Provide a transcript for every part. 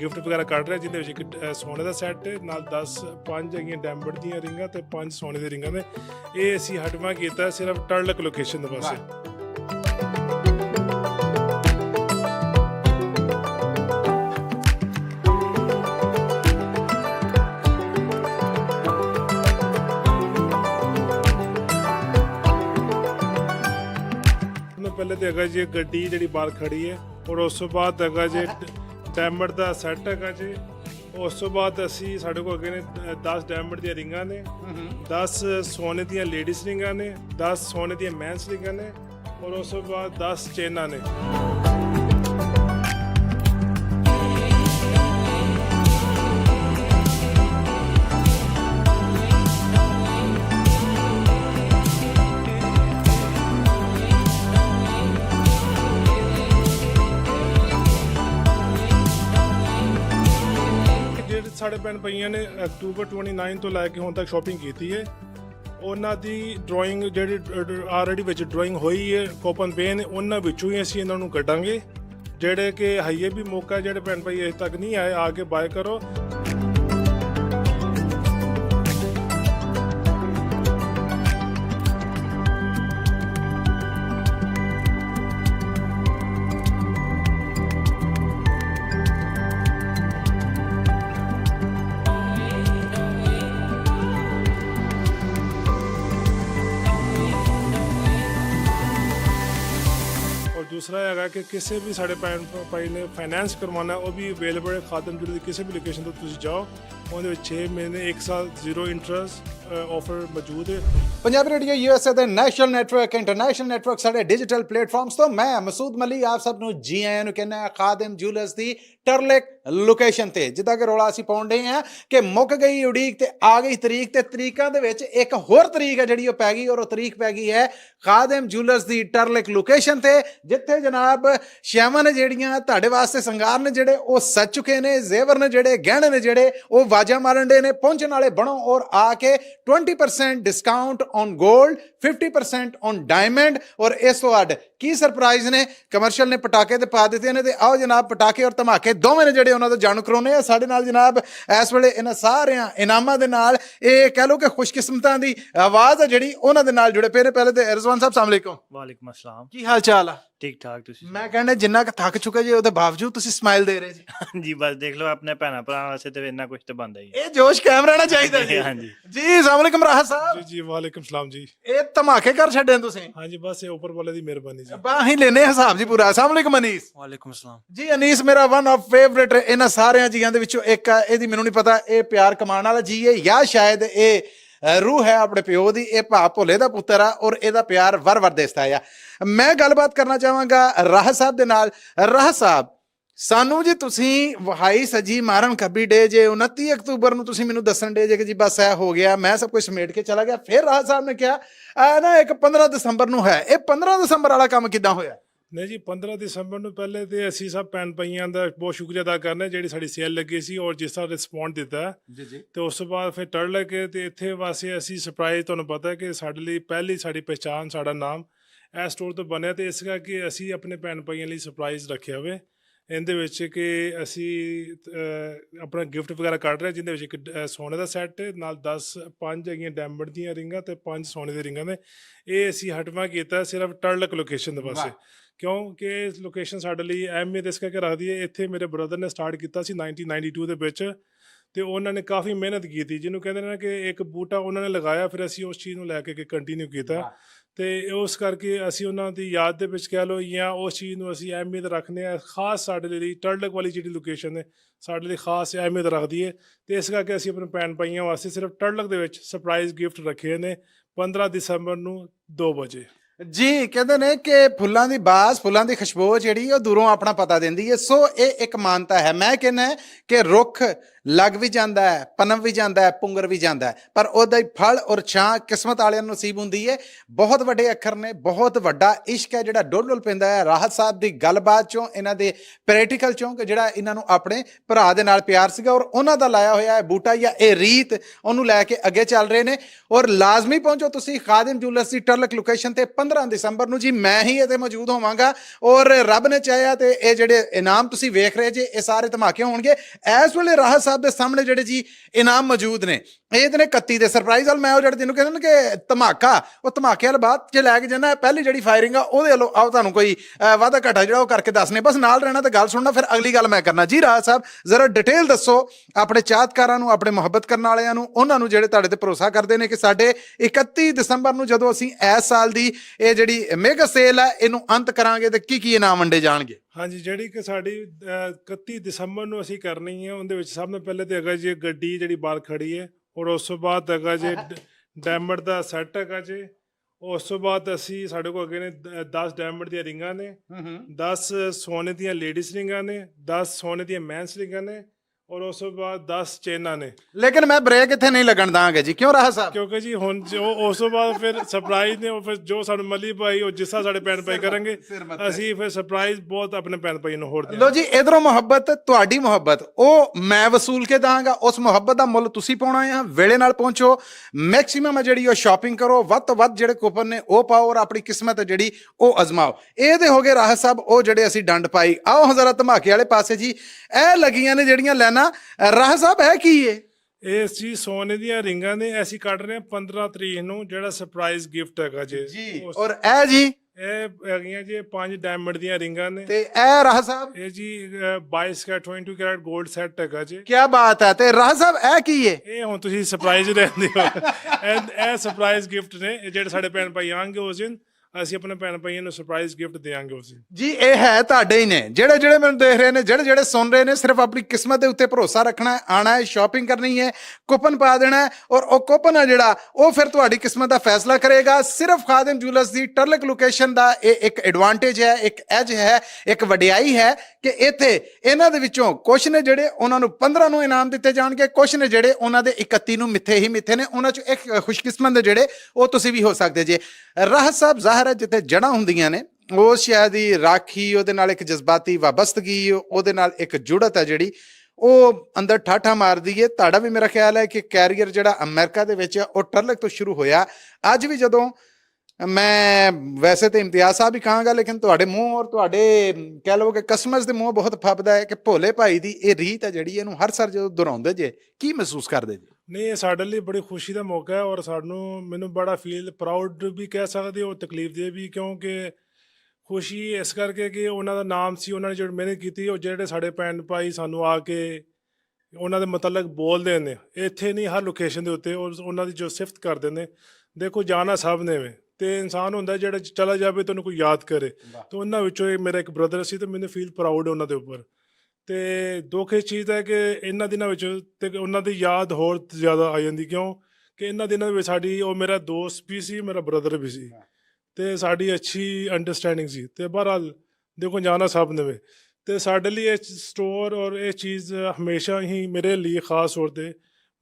Gift ਵਗੈਰਾ ਕੱਢ ਰਿਹਾ ਜਿਹਦੇ ਵਿੱਚ ਇੱਕ ਅ, ਸੋਨੇ ਦਾ ਸੈੱਟ ਨਾਲ 10 ਪੰਜ ਹੈਗੀਆਂ ਡਾਇਮੰਡ ਦੀਆਂ ਰਿੰਗਾਂ ਤੇ ਪੰਜ ਸੋਨੇ ਦੀਆਂ ਰਿੰਗਾਂ ਨੇ। ਇਹ ਅਸੀਂ ਹਟਵਾ ਕੀਤਾ ਸਿਰਫ ਟਰਲਕ ਲੋਕੇਸ਼ਨ ਦੇ ਪਾਸੇ। ਨੂੰ ਪਹਿਲੇ ਤੇ ਹੈਗਾ ਜੀ ਗੱਡੀ ਜਿਹੜੀ ਬਾਹਰ ਖੜੀ ਹੈ ਔਰ ਉਸ ਤੋਂ ਬਾਅਦ ਹੈਗਾ ਜੀ ਡਾਇਮੰਡ ਦਾ ਸੈੱਟ ਹੈਗਾ ਜੀ। ਉਸ ਤੋਂ ਬਾਅਦ ਅਸੀਂ ਸਾਡੇ ਕੋਲ ਅੱਗੇ ਨੇ 10 ਡਾਇਮੰਡ ਦੀਆਂ ਰਿੰਗਾਂ ਨੇ। 10 ਸੋਨੇ ਦੀਆਂ ਲੇਡੀਜ਼ ਰਿੰਗਾਂ ਨੇ 10 ਸੋਨੇ ਦੀਆਂ ਮੈਨਸ ਰਿੰਗਾਂ ਨੇ, ਔਰ ਉਸ ਤੋਂ ਬਾਅਦ 10 ਚੇਨਾਂ ਨੇ। ਸਾਡੇ ਭੈਣ ਪਈਆਂ ਨੇ ਅਕਤੂਬਰ 29 ਤੋਂ ਲੈ ਕੇ ਹੁਣ ਤੱਕ ਸ਼ਾਪਿੰਗ ਕੀਤੀ ਹੈ। ਉਹਨਾਂ ਦੀ ਡਰਾਇੰਗ ਜਿਹੜੀ ਆਲਰੇਡੀ ਵਿੱਚ ਡਰਾਇੰਗ ਹੋਈ ਹੈ ਕੋਪਨ ਬੇਨ ਉਹਨਾਂ ਵਿੱਚੋਂ ਹੀ ਅਸੀਂ ਇਹਨਾਂ ਨੂੰ ਕੱਢਾਂਗੇ। ਜਿਹੜੇ ਕਿ ਹਈਏ ਵੀ ਮੌਕਾ ਜਿਹੜੇ ਭੈਣ ਭਾਈ ਅਜੇ ਤੱਕ ਨਹੀਂ ਆਏ, ਆ ਕੇ ਬਾਏ ਕਰੋ। ਕਿ ਕਿਸੇ ਵੀ ਸਾਡੇ ਭੈਣ ਭਾਈ ਨੇ ਫਾਈਨੈਂਸ ਕਰਵਾਉਣਾ, ਉਹ ਵੀ ਅਵੇਲੇਬਲ ਹੈ ਖਾਤਮ ਜਿਹੜੀ ਕਿਸੇ ਵੀ ਲੋਕੇਸ਼ਨ ਤੋਂ ਤੁਸੀਂ ਜਾਓ, ਉਹਦੇ ਵਿੱਚ 6 ਮਹੀਨੇ 1 ਸਾਲ ਜ਼ੀਰੋ ਇੰਟਰਸਟ ਆਫਰ ਮੌਜੂਦ ਹੈ। ਪੰਜਾਬੀ ਰੇਡੀਓ ਯੂਐਸਏ ਦੇ ਨੈਸ਼ਨਲ ਨੈਟਵਰਕ ਇੰਟਰਨੈਸ਼ਨਲ ਨੈਟਵਰਕ ਸਾਡੇ ਡਿਜੀਟਲ ਪਲੇਟਫਾਰਮਸ ਤੋਂ ਮੈਂ ਮਸੂਦ ਮਲੀ ਆਪ ਸਭ ਨੂੰ ਜੀ ਆਇਆਂ ਨੂੰ ਕਹਿੰਦਾ ਹਾਂ, ਖਾਦਮ ਜੂਲਰਸ ਦੀ ਟਰਲੇਕ ਲੋਕੇਸ਼ਨ ਤੇ, ਜਿੱਦਾਂ ਕਿ ਰੋਲਾ ਅਸੀਂ ਪਾਉਣ ਡਏ ਆ ਕਿ ਮੁੱਕ ਗਈ ਉਡੀਕ ਤੇ ਆ ਗਈ ਤਰੀਕ ਤੇ ਤਰੀਕਾਂ ਦੇ ਵਿੱਚ ਇੱਕ ਹੋਰ ਤਰੀਕ ਹੈ ਜਿਹੜੀ ਉਹ ਪੈ ਗਈ ਔਰ ਉਹ ਤਰੀਕ ਪੈ ਗਈ ਹੈ ਖਾਦਮ ਜੂਲਰਸ ਦੀ ਟਰਲੇਕ ਲੋਕੇਸ਼ਨ ਤੇ, ਜਿੱਥੇ ਜਨਾਬ ਸ਼ਿਆਵਾਂ ਨੇ ਜਿਹੜੀਆਂ ਤੁਹਾਡੇ ਵਾਸਤੇ ਸੰਗਾਰ ਨੇ ਜਿਹੜੇ ਉਹ ਸੱਚ ਚੁੱਕੇ ਨੇ, ਜ਼ੇਵਰ ਨੇ ਜਿਹੜੇ, ਗਹਿਣੇ ਨੇ ਜਿਹੜੇ, ਉਹ ਵਾਜਾ ਮਾਰਨ ਦੇ ਨੇ ਪਹੁੰਚਣ ਵਾਲੇ ਬਣੋ ਔਰ ਆ ਕੇ 20% ਡਿਸਕਾਊਂਟ ਔਨ 골ਡ 50% ਔਨ ਡਾਇਮੰਡ ਔਰ ਇਸ ਤੋਂ ਅੱਡ ਕੀ ਸਰਪ੍ਰਾਈਜ਼ ਨੇ? ਕਮਰਸ਼ੀਅਲ ਨੇ ਪਟਾਕੇ ਤੇ ਪਾ ਦਿੱਤੇ ਨੇ ਤੇ ਆਓ ਜਨਾਬ ਪਟਾਕੇ ਔਰ ਧਮਾਕੇ ਦੋਵੇਂ ਨੇ ਜਿਹੜੇ ਉਹਨਾਂ ਤੋਂ ਜਾਣੂ ਕਰਾਉਣੇ ਆ ਸਾਡੇ ਨਾਲ ਜਨਾਬ ਇਸ ਵੇਲੇ ਇਹਨਾਂ ਸਾਰਿਆਂ ਇਨਾਮਾਂ ਦੇ ਨਾਲ ਇਹ ਕਹਿ ਲਓ ਕਿ ਖੁਸ਼ਕਿਸਮਤਾਂ ਦੀ ਆਵਾਜ਼ ਹੈ ਜਿਹੜੀ ਉਹਨਾਂ ਦੇ ਨਾਲ ਜੁੜੇ ਪਏ ਨੇ। ਪਹਿਲੇ ਤੇ ਰਿਜ਼ਵਾਨ ਸਾਹਿਬ ਸਲਾਮ ਅਲੈਕੁਮ। ਵਾਲੇਕੁਮ ਅਸਲਾਮ। ਕੀ ਹਾਲ ਚਾਲ ਆ? ਠੀਕ ਠਾਕ ਤੁਸੀਂ ਮੈਂ ਕਹਿੰਦਾ ਜਿੰਨਾ ਕੁ ਥੱਕ ਚੁੱਕੇ ਜੀ ਉਹਦੇ ਬਾਵਜੂਦ ਤੁਸੀਂ ਸਮਾਈਲ ਦੇ ਰਹੇ ਜੀ ਜੀ ਬਸ ਦੇਖ ਲਓ ਆਪਣੇ ਭੈਣਾਂ ਭਰਾਵਾਂ ਵਾਸਤੇ ਤੇ ਇੰਨਾ ਕੁਝ ਤਾਂ ਬੰਦਾ ਹੀ ਹੈ। ਇਹ ਜੋਸ਼ ਕਾਇਮ ਰਹਿਣਾ ਚਾਹੀਦਾ ਜੀ। ਹਾਂਜੀ। ਜੀ ਅਸਲਾਮ ਅਲੈਕਮ ਰਾਹਤ ਸਾਹਿਬ। ਜੀ ਜੀ ਵਾਲੇਕਮ ਸਲਾਮ ਜੀ। ਇਹ ਧਮਾਕੇ ਕਰ ਛੱਡੇ ਤੁਸੀਂ? ਹਾਂਜੀ ਬਸ ਇਹ ਉੱਪਰ ਵਾਲੇ ਦੀ ਮਿਹਰਬਾਨੀ ਜੀ। ਆਪਾਂ ਹੀ ਲੈਨੇ ਹਿਸਾਬ ਜੀ ਪੂਰਾ। ਅਸਲਾਮ ਅਲੈਕਮ ਅਨੀਸ। ਵਾਲੇਕੁਮ ਅਸਲਾਮ ਜੀ ਅਨੀਸ ਮੇਰਾ ਵਨ ਆਫ ਫੇਵਰਿਟ ਇਹਨਾਂ ਸਾਰਿਆਂ ਜੀਆਂ ਦੇ ਵਿੱਚੋਂ ਇੱਕ ਆ। ਇਹਦੀ ਮੈਨੂੰ ਨਹੀਂ ਪਤਾ ਇਹ ਪਿਆਰ ਕਮਾਉਣ ਵਾਲਾ ਜੀ ਹੈ ਜਾਂ ਸ਼ਾਇਦ ਇਹ ਰੂਹ ਹੈ ਆਪਣੇ ਪਿਓ ਦੀ, ਇਹ ਭਾ ਭੋਲੇ ਦਾ ਪੁੱਤਰ ਆ ਔਰ ਇਹਦਾ ਪਿਆਰ ਵਰ ਵਰ ਦੇਸਦਾ ਆ। ਮੈਂ ਗੱਲਬਾਤ ਕਰਨਾ ਚਾਹਾਂਗਾ ਰਾਹ ਸਾਹਿਬ ਦੇ ਨਾਲ। ਰਾਹ ਸਾਹਿਬ, ਸਾਨੂੰ ਜੀ ਤੁਸੀਂ ਵਹਾਈ ਸਜੀ ਮਾਰਨ ਖੱਬੀ ਡੇ ਜੇ 29 ਅਕਤੂਬਰ ਨੂੰ ਤੁਸੀਂ ਮੈਨੂੰ ਦੱਸਣ ਡੇ ਜੇ ਕਿ ਜੀ ਬਸ ਇਹ ਹੋ ਗਿਆ, ਮੈਂ ਸਭ ਕੁਝ ਸਮੇਟ ਕੇ ਚਲਾ ਗਿਆ। ਫਿਰ ਰਾਹ ਸਾਹਿਬ ਨੇ ਕਿਹਾ ਆ ਨਾ ਇੱਕ 15 ਦਸੰਬਰ ਨੂੰ ਹੈ। ਇਹ 15 ਦਸੰਬਰ ਵਾਲਾ ਕੰਮ ਕਿੱਦਾਂ ਹੋਇਆ? ਨਹੀਂ ਜੀ 15 ਦਸੰਬਰ ਨੂੰ ਪਹਿਲੇ ਤੇ ਅਸੀਂ ਸਭ ਭੈਣ ਭਾਈਆਂ ਦਾ ਬਹੁਤ ਸ਼ੁਕਰੀਆ ਅਦਾ ਕਰਨਾ ਜਿਹੜੀ ਸਾਡੀ ਸੇਲ ਲੱਗੀ ਸੀ ਔਰ ਜਿਸ ਤਰ੍ਹਾਂ ਰਿਸਪੌਂਡ ਦਿੱਤਾ। ਜੀ ਜੀ। ਤੇ ਉਸ ਤੋਂ ਬਾਅਦ ਫਿਰ ਟਰ ਲੈ ਕੇ ਤੇ ਇੱਥੇ ਵਾਸਤੇ ਅਸੀਂ ਸਰਪ੍ਰਾਈਜ਼ ਤੁਹਾਨੂੰ ਪਤਾ ਹੈ ਕਿ ਸਾਡੇ ਲਈ ਪਹਿਲੀ ਸਾਡੀ ਪਛਾਣ ਸਾਡਾ ਨਾਮ ਇਹ ਸਟੋਰ ਤੋਂ ਬਣਿਆ ਤੇ ਇਸ ਕਰਕੇ ਅਸੀਂ ਆਪਣੇ ਭੈਣ ਭਾਈਆਂ ਲਈ ਸਰਪ੍ਰਾਈਜ਼ ਰੱਖਿਆ ਹੋਵੇ। ਇਹਦੇ ਵਿੱਚ ਕਿ ਅਸੀਂ ਆਪਣਾ ਗਿਫਟ ਵਗੈਰਾ ਕੱਢ ਰਹੇ ਜਿਹਦੇ ਵਿੱਚ ਇੱਕ ਸੋਨੇ ਦਾ ਸੈੱਟ ਨਾਲ 10 ਪੰਜ ਹੈਗੀਆਂ ਡਾਇਮੰਡ ਦੀਆਂ ਰਿੰਗਾਂ ਤੇ ਪੰਜ ਸੋਨੇ ਦੀਆਂ ਰਿੰਗਾਂ ਨੇ। ਇਹ ਅਸੀਂ ਹਟਵਾ ਕੀਤਾ ਸਿਰਫ ਟਰਲਕ ਲੋਕੇਸ਼ਨ ਦੇ ਪਾਸੇ। ਕਿਉਂਕਿ ਲੋਕੇਸ਼ਨ ਸਾਡੇ ਲਈ ਅਹਿਮੀਅਤ ਇਸ ਕਰਕੇ ਰੱਖਦੀ ਹੈ ਇੱਥੇ ਮੇਰੇ ਬ੍ਰਦਰ ਨੇ ਸਟਾਰਟ ਕੀਤਾ ਸੀ 1992 ਦੇ ਵਿੱਚ ਤੇ ਉਹਨਾਂ ਨੇ ਕਾਫੀ ਮਿਹਨਤ ਕੀਤੀ ਜਿਹਨੂੰ ਕਹਿੰਦੇ ਨੇ ਕਿ ਇੱਕ ਬੂਟਾ ਉਹਨਾਂ ਨੇ ਲਗਾਇਆ ਫਿਰ ਅਸੀਂ ਉਸ ਚੀਜ਼ ਨੂੰ ਲੈ ਕੇ ਕੰਟੀਨਿਊ ਕੀਤਾ ਤੇ ਉਸ ਕਰਕੇ ਅਸੀਂ ਉਹਨਾਂ ਦੀ ਯਾਦ ਦੇ ਵਿੱਚ ਕਹਿ ਲਓ ਜਾਂ ਉਸ ਚੀਜ਼ ਨੂੰ ਅਸੀਂ ਅਹਿਮੀਅਤ ਰੱਖਦੇ ਆ ਖਾਸ ਸਾਡੇ ਲਈ ਟਰਲਕ ਵਾਲੀ ਜਿਹੜੀ ਲੋਕੇਸ਼ਨ ਹੈ ਸਾਡੇ ਲਈ ਖਾਸ ਅਹਿਮੀਅਤ ਰੱਖਦੀ ਹੈ ਤੇ ਇਸ ਕਰਕੇ ਅਸੀਂ ਆਪਣੇ ਭੈਣ ਭਾਈਆਂ ਵਾਸਤੇ ਸਿਰਫ ਟਰਲਕ ਦੇ ਵਿੱਚ ਸਰਪ੍ਰਾਈਜ਼ ਗਿਫਟ ਰੱਖੇ ਨੇ 15 ਦਸੰਬਰ ਨੂੰ 2 ਵਜੇ। ਜੀ, ਕਹਿੰਦੇ ਨੇ ਕਿ ਫੁੱਲਾਂ ਦੀ ਬਾਸ, ਫੁੱਲਾਂ ਦੀ ਖੁਸ਼ਬੂ ਜਿਹੜੀ, ਉਹ ਦੂਰੋਂ ਆਪਣਾ ਪਤਾ ਦਿੰਦੀ ਹੈ। ਸੋ ਇਹ ਇੱਕ ਮਾਨਤਾ ਹੈ। ਮੈਂ ਕਹਿੰਦਾ ਕਿ ਰੁੱਖ ਲੱਗ ਵੀ ਜਾਂਦਾ ਹੈ, ਪਨਮ ਵੀ ਜਾਂਦਾ ਹੈ, ਪੁੰਗਰ ਵੀ ਜਾਂਦਾ ਹੈ। ਪਰ ਉਹਦਾ ਹੀ ਫਲ ਔਰ ਛਾਂ ਕਿਸਮਤ ਵਾਲਿਆਂ ਨੂੰ ਨਸੀਬ ਹੁੰਦੀ ਹੈ ਬਹੁਤ ਵੱਡੇ ਅੱਖਰ ਨੇ, ਬਹੁਤ ਵੱਡਾ ਇਸ਼ਕ ਹੈ ਜਿਹੜਾ ਡੋਲ-ਡੋਲ ਪੈਂਦਾ ਹੈ। ਰਾਹਤ ਸਾਹਿਬ ਦੀ ਗੱਲਬਾਤ ਚੋਂ, ਇਹਨਾਂ ਦੇ ਪ੍ਰੈਕਟੀਕਲ ਚੋਂ ਕਿ ਜਿਹੜਾ ਇਹਨਾਂ ਨੂੰ ਆਪਣੇ ਭਰਾ ਦੇ ਨਾਲ ਪਿਆਰ ਸੀਗਾ ਔਰ ਉਹਨਾਂ ਦਾ ਲਾਇਆ ਹੋਇਆ ਹੈ ਬੂਟਾ ਜਾਂ ਇਹ ਰੀਤ ਉਹਨੂੰ ਲੈ ਕੇ ਅੱਗੇ ਚੱਲ ਰਹੇ ਨੇ। ਔਰ ਲਾਜ਼ਮੀ ਪਹੁੰਚੋ ਤੁਸੀਂ ਖਾਦਿਮ ਜੂਲਰਸ ਦੀ ਟਰਲਕ ਲੋਕੇਸ਼ਨ ਤੇ 15 ਦਸੰਬਰ ਨੂੰ। ਜੀ, ਮੈਂ ਹੀ ਇਹਦੇ ਮੌਜੂਦ ਹੋਵਾਂਗਾ ਔਰ ਰੱਬ ਨੇ ਚਾਹਿਆ ਤੇ ਇਹ ਜਿਹੜੇ ਇਨਾਮ ਤੁਸੀਂ ਵੇਖ ਰਹੇ ਜੇ, ਇਹ ਸਾਰੇ ਧਮਾਕੇ ਹੋਣਗੇ। ਇਸ ਵੇਲੇ ਰਾਹਤ ਸਾਹਿਬ ਦੇ ਸਾਹਮਣੇ ਜਿਹੜੇ ਜੀ ਇਨਾਮ ਮੌਜੂਦ ਨੇ। ਇਹ ਤੇ ਨੇ 31 ਦੇ ਸਰਪ੍ਰਾਈਜ਼ ਵਾਲ ਮੈਂ ਉਹ ਜਿਹੜੇ ਜਿਹਨੂੰ ਕਹਿੰਦੇ ਨੇ ਕਿ ਧਮਾਕਾ ਉਹ ਧਮਾਕੇ ਵਾਲ ਬਾਅਦ ਜੇ ਲੈ ਕੇ ਜਾਣਾ ਪਹਿਲੀ ਜਿਹੜੀ ਫਾਇਰਿੰਗ ਆ ਉਹਦੇ ਵੱਲੋਂ ਆਓ ਤੁਹਾਨੂੰ ਕੋਈ ਅਹ, ਵਾਧਾ ਘਾਟਾ ਜਿਹੜਾ ਉਹ ਕਰਕੇ ਦੱਸਨੇ ਬਸ ਨਾਲ ਰਹਿਣਾ ਤੇ ਗੱਲ ਸੁਣਨਾ ਫਿਰ ਅਗਲੀ ਗੱਲ ਮੈਂ ਕਰਨਾ। ਜੀ ਰਾਜ ਸਾਹਿਬ ਜ਼ਰਾ ਡਿਟੇਲ ਦੱਸੋ ਆਪਣੇ ਚਾਹਤਕਾਰਾਂ ਨੂੰ ਆਪਣੇ ਮੁਹੱਬਤ ਕਰਨ ਵਾਲਿਆਂ ਨੂੰ ਉਹਨਾਂ ਨੂੰ ਜਿਹੜੇ ਤੁਹਾਡੇ ਤੇ ਭਰੋਸਾ ਕਰਦੇ ਨੇ ਕਿ ਸਾਡੇ 31 ਦਸੰਬਰ ਨੂੰ ਜਦੋਂ ਅਸੀਂ ਇਸ ਸਾਲ ਦੀ ਇਹ ਜਿਹੜੀ ਮੇਗਾ ਸੇਲ ਹੈ ਇਹਨੂੰ ਅੰਤ ਕਰਾਂਗੇ ਤੇ ਕੀ ਕੀ ਇਨਾਮ ਵੰਡੇ ਜਾਣਗੇ? ਹਾਂਜੀ ਜਿਹੜੀ ਕਿ ਸਾਡੀ ਅਹ, 31 ਦਸੰਬਰ ਨੂੰ ਅਸੀਂ ਕਰਨੀ ਹੈ ਉਹਦੇ ਵਿੱਚ ਸਭ ਤੋਂ ਪਹਿਲੇ ਤੇ ਹੈਗਾ ਜੀ ਗੱਡੀ ਜਿਹੜੀ ਬਾਹਰ ਖੜੀ ਹੈ ਔਰ ਉਸ ਤੋਂ ਬਾਅਦ ਹੈਗਾ ਜੀ ਡਾਇਮੰਡ ਦਾ ਸੈੱਟ ਹੈਗਾ ਜੀ ਉਸ ਤੋਂ ਬਾਅਦ ਅਸੀਂ ਸਾਡੇ ਕੋਲ ਅੱਗੇ ਨੇ 10 ਡਾਇਮੰਡ ਦੀਆਂ ਰਿੰਗਾਂ ਨੇ 10 ਸੋਨੇ ਦੀਆਂ ਲੇਡੀਜ਼ ਰਿੰਗਾਂ ਨੇ 10 ਸੋਨੇ ਦੀਆਂ ਮੈਂਸ ਰਿੰਗਾਂ ਨੇ ਔਰ ਉਸ ਤੋਂ ਬਾਅਦ 10 ਚੇਨਾਂ ਨੇ। ਲੇਕਿਨ ਮੈਂ ਬ੍ਰੇਕ ਇੱਥੇ ਨਹੀਂ ਲੱਗਣ ਦਾਂਗੇ ਜੀ। ਕਿਉਂ ਰਾਹ ਸਾਹਿਬ? ਕਿਉਂਕਿ ਜੀ ਹੁਣ ਜੋ ਉਸ ਤੋਂ ਬਾਅਦ ਫਿਰ ਸਰਪ੍ਰਾਈਜ਼ ਨੇ ਉਹ ਫਿਰ ਜੋ ਸਾਨੂੰ ਮੱਲੀ ਭਾਈ ਉਹ ਜਿਸ ਸਾਡੇ ਭੈਣ ਭਾਈ ਕਰਾਂਗੇ। ਅਸੀਂ ਫਿਰ ਸਰਪ੍ਰਾਈਜ਼ ਬਹੁਤ ਆਪਣੇ ਭੈਣ ਭਾਈ ਨੂੰ ਹੋਰ ਲੋ ਦਿਆਂਗੇ। ਜੀ ਇਧਰੋਂ ਮੁਹੱਬਤ ਤੁਹਾਡੀ ਮੁਹੱਬਤ। ਉਹ ਮੈਂ ਵਸੂਲ ਕੇ ਦਾਂਗਾ ਉਸ ਮੁਹੱਬਤ ਦਾ ਮੁੱਲ ਤੁਸੀਂ ਪਾਉਣਾ ਆ ਵੇਲੇ ਨਾਲ ਪਹੁੰਚੋ। ਮੈਕਸਿਮਮ ਜਿਹੜੀ ਉਹ ਸ਼ਾਪਿੰਗ ਕਰੋ ਵੱਧ ਤੋਂ ਵੱਧ ਜਿਹੜੇ ਕੂਪਨ ਨੇ ਉਹ ਪਾਓ ਔਰ ਆਪਣੀ ਕਿਸਮਤ ਹੈ ਜਿਹੜੀ ਉਹ ਅਜ਼ਮਾਓ। ਇਹਦੇ ਹੋਗੇ ਰਾਹ ਸਾਹਿਬ ਉਹ ਜਿਹੜੇ ਅਸੀਂ ਡੰਡ ਪਾਈ। ਆਓ ਹਜ਼ਾਰਾ ਧਮਾਕੇ ਵਾਲੇ ਪਾਸੇ ਜੀ। ਇਹ ਲੱਗੀਆਂ ਨੇ ਜਿਹੜੀਆਂ ਲੈਣਾ ਰਾਹ ਸਾਹਿਬ ਹੈ ਕੀ ਇਹ? ਇਹ ਸੀ ਸੋਨੇ ਦੀਆਂ ਰਿੰਗਾਂ ਨੇ ਅਸੀਂ ਕੱਢ ਰਹੇ ਹਾਂ 15 ਤਰੀਕ ਨੂੰ ਜਿਹੜਾ ਸਰਪ੍ਰਾਈਜ਼ ਗਿਫਟ ਹੈਗਾ ਜੀ। ਉਸ- ਔਰ ਇਹ ਜੀ? ਇਹ ਹੈਗੀਆਂ ਜੀ ਪੰਜ ਡਾਇਮੰਡ ਦੀਆਂ ਰਿੰਗਾਂ ਨੇ। ਤੇ ਇਹ ਰਾਹ ਸਾਹਿਬ? ਇਹ ਜੀ ਅਹ, 22 ਕੈਟ 22 ਕੈਰਟ 골ਡ ਸੈੱਟ ਹੈਗਾ ਜੀ। ਕੀ ਬਾਤ ਹੈ ਤੇ ਰਾਹ ਸਾਹਿਬ ਇਹ ਕੀ ਹੈ ਇਹ ਹੁਣ ਤੁਸੀਂ ਸਰਪ੍ਰਾਈਜ਼ ਰਹਿੰਦੇ ਹੋ। ਇਹ ਇਹ ਸਰਪ੍ਰਾਈਜ਼ ਗਿਫਟ ਨੇ ਇਹ ਜਿਹੜੇ ਸਾਡੇ ਭੈਣ ਭਾਈ ਆਣਗੇ ਉਸ ਦਿਨ ਅਸੀਂ ਆਪਣੇ ਭੈਣ ਭਾਈਆਂ ਨੂੰ ਸਰਪ੍ਰਾਈਜ਼ ਗਿਫਟ ਦੇਵਾਂਗੇ ਉਸ ਜੀ, ਇਹ ਹੈ ਤੁਹਾਡੇ ਹੀ ਨੇ। ਜਿਹੜੇ ਜਿਹੜੇ ਮੈਨੂੰ ਦੇਖ ਰਹੇ ਨੇ, ਜਿਹੜੇ ਜਿਹੜੇ ਸੁਣ ਰਹੇ ਨੇ, ਸਿਰਫ ਆਪਣੀ ਕਿਸਮਤ ਦੇ ਉੱਤੇ ਭਰੋਸਾ ਰੱਖਣਾ ਹੈ ਆਣਾ ਹੈ ਸ਼ਾਪਿੰਗ ਕਰਨੀ ਹੈ ਕੂਪਨ ਪਾ ਦੇਣਾ ਹੈ ਔਰ ਉਹ ਕੂਪਨ ਹੈ ਜਿਹੜਾ, ਉਹ ਫਿਰ ਤੁਹਾਡੀ ਕਿਸਮਤ ਦਾ ਫੈਸਲਾ ਕਰੇਗਾ। ਸਿਰਫ ਖਾਦਿਮ ਜੂਲਰਸ ਦੀ ਟਰਲਕ ਲੋਕੇਸ਼ਨ ਦਾ ਇਹ ਇੱਕ ਐਡਵਾਂਟੇਜ ਹੈ, ਇੱਕ ਐਜ ਹੈ, ਇੱਕ ਵਡਿਆਈ ਹੈ ਕਿ ਇੱਥੇ ਇਹਨਾਂ ਦੇ ਵਿੱਚੋਂ ਕੁਝ ਨੇ ਜਿਹੜੇ ਉਹਨਾਂ ਨੂੰ 15 ਨੂੰ ਇਨਾਮ ਦਿੱਤੇ ਜਾਣਗੇ ਕੁਝ ਨੇ ਜਿਹੜੇ ਉਹਨਾਂ ਦੇ 31 ਨੂੰ ਮਿੱਥੇ ਹੀ ਮਿੱਥੇ ਨੇ, ਉਹਨਾਂ ਚੋਂ ਇੱਕ ਖੁਸ਼ਕਿਸਮਤ ਦੇ ਜਿਹੜੇ ਉਹ ਤੁਸੀਂ ਵੀ ਹੋ ਸਕਦੇ ਜੇ। ਰਾਹ ਸਾਹਿਬ, ਜ਼ਾਹਰ ਹੈ, ਜਿੱਥੇ ਜੜਾਂ ਹੁੰਦੀਆਂ ਨੇ, ਉਹ ਸ਼ਹਿਰ ਦੀ ਰਾਖੀ, ਉਹਦੇ ਨਾਲ ਇੱਕ ਜਜ਼ਬਾਤੀ ਵਾਬਸਤਗੀ, ਉਹਦੇ ਨਾਲ ਇੱਕ ਜੁੜਤ ਹੈ ਜਿਹੜੀ, ਉਹ ਅੰਦਰ ਠਾਠਾ ਮਾਰਦੀ ਏ। ਤੁਹਾਡਾ ਵੀ ਮੇਰਾ ਖਿਆਲ ਹੈ ਕਿ ਕੈਰੀਅਰ ਜਿਹੜਾ ਅਮਰੀਕਾ ਦੇ ਵਿੱਚ ਉਹ ਟਰਲਕ ਤੋਂ ਸ਼ੁਰੂ ਹੋਇਆ। ਅੱਜ ਵੀ ਜਦੋਂ ਮੈਂ ਵੈਸੇ ਤੇ ਇਮਤਿਆਜ਼ ਸਾਹਿਬ ਹੀ ਕਹਾਂਗਾ, ਲੇਕਿਨ ਤੁਹਾਡੇ ਮੂੰਹ ਔਰ ਤੁਹਾਡੇ ਕਹਿ ਲਓ ਕਿ ਕਸਟਮਰਸ ਦੇ ਮੂੰਹ ਬਹੁਤ ਫੱਬਦਾ ਹੈ ਕਿ ਭੋਲੇ ਭਾਈ ਦੀ ਇਹ ਰੀਤ ਹੈ ਜਿਹੜੀ, ਇਹਨੂੰ ਹਰ ਸਰ ਜਦੋਂ ਦੁਹਰਾਉਂਦੇ ਜੇ, ਕੀ ਮਹਿਸੂਸ ਕਰਦੇ ਜੀ? ਨਹੀਂ ਇਹ ਸਾਡੇ ਲਈ ਬੜੀ ਖੁਸ਼ੀ ਦਾ ਮੌਕਾ ਹੈ ਔਰ ਸਾਨੂੰ ਮੈਨੂੰ ਬੜਾ ਫੀਲ ਪ੍ਰਾਊਡ ਵੀ ਕਹਿ ਸਕਦੇ ਹੋ ਤਕਲੀਫ ਦੇ ਵੀ ਕਿਉਂਕਿ ਖੁਸ਼ੀ ਇਸ ਕਰਕੇ ਕਿ ਉਹਨਾਂ ਦਾ ਨਾਮ ਸੀ ਉਹਨਾਂ ਨੇ ਜਿਹੜੀ ਮਿਹਨਤ ਕੀਤੀ ਉਹ ਜਿਹੜੇ ਸਾਡੇ ਭੈਣ ਭਾਈ ਸਾਨੂੰ ਆ ਕੇ ਉਹਨਾਂ ਦੇ ਮਤਲਬ ਬੋਲਦੇ ਨੇ ਇੱਥੇ ਨਹੀਂ ਹਰ ਲੋਕੇਸ਼ਨ ਦੇ ਉੱਤੇ ਉਹ ਉਹਨਾਂ ਦੀ ਜੋ ਸਿਫਤ ਕਰਦੇ ਨੇ ਦੇਖੋ ਜਾਣਾ ਸਭ ਨੇ ਵੇ ਤੇ ਇਨਸਾਨ ਹੁੰਦਾ ਜਿਹੜਾ ਚਲਾ ਜਾਵੇ ਤੁਹਾਨੂੰ ਕੋਈ ਯਾਦ ਕਰੇ ਤੇ ਉਹਨਾਂ ਵਿੱਚੋਂ ਇਹ ਮੇਰਾ ਇੱਕ ਬ੍ਰਦਰ ਸੀ ਤੇ ਮੈਨੂੰ ਫੀਲ ਪ੍ਰਾਊਡ ਉਹਨਾਂ ਦੇ ਉੱਪਰ। ਤੇ ਦੁੱਖ ਇਸ ਚੀਜ਼ ਦਾ ਹੈ ਕਿ ਇਹਨਾਂ ਦਿਨਾਂ ਵਿੱਚ ਤੇ ਉਹਨਾਂ ਦੀ ਯਾਦ ਹੋਰ ਜ਼ਿਆਦਾ ਆ ਜਾਂਦੀ, ਕਿਉਂ? ਕਿ ਇਹਨਾਂ ਦਿਨਾਂ ਵਿੱਚ ਸਾਡੀ ਉਹ ਮੇਰਾ ਦੋਸਤ ਵੀ ਸੀ, ਮੇਰਾ ਬ੍ਰਦਰ ਵੀ ਸੀ। ਤੇ ਸਾਡੀ ਅੱਛੀ ਅੰਡਰਸਟੈਂਡਿੰਗ ਸੀ। ਤੇ ਬਹਰਹਾਲ ਦੇਖੋ, ਜਾਣਾ ਸਭ ਨੇ ਵੇ। ਤੇ ਸਾਡੇ ਲਈ ਇਹ ਸਟੋਰ ਔਰ ਇਹ ਚੀਜ਼ ਹਮੇਸ਼ਾ ਹੀ ਮੇਰੇ ਲਈ ਖਾਸ ਤੌਰ ਤੇ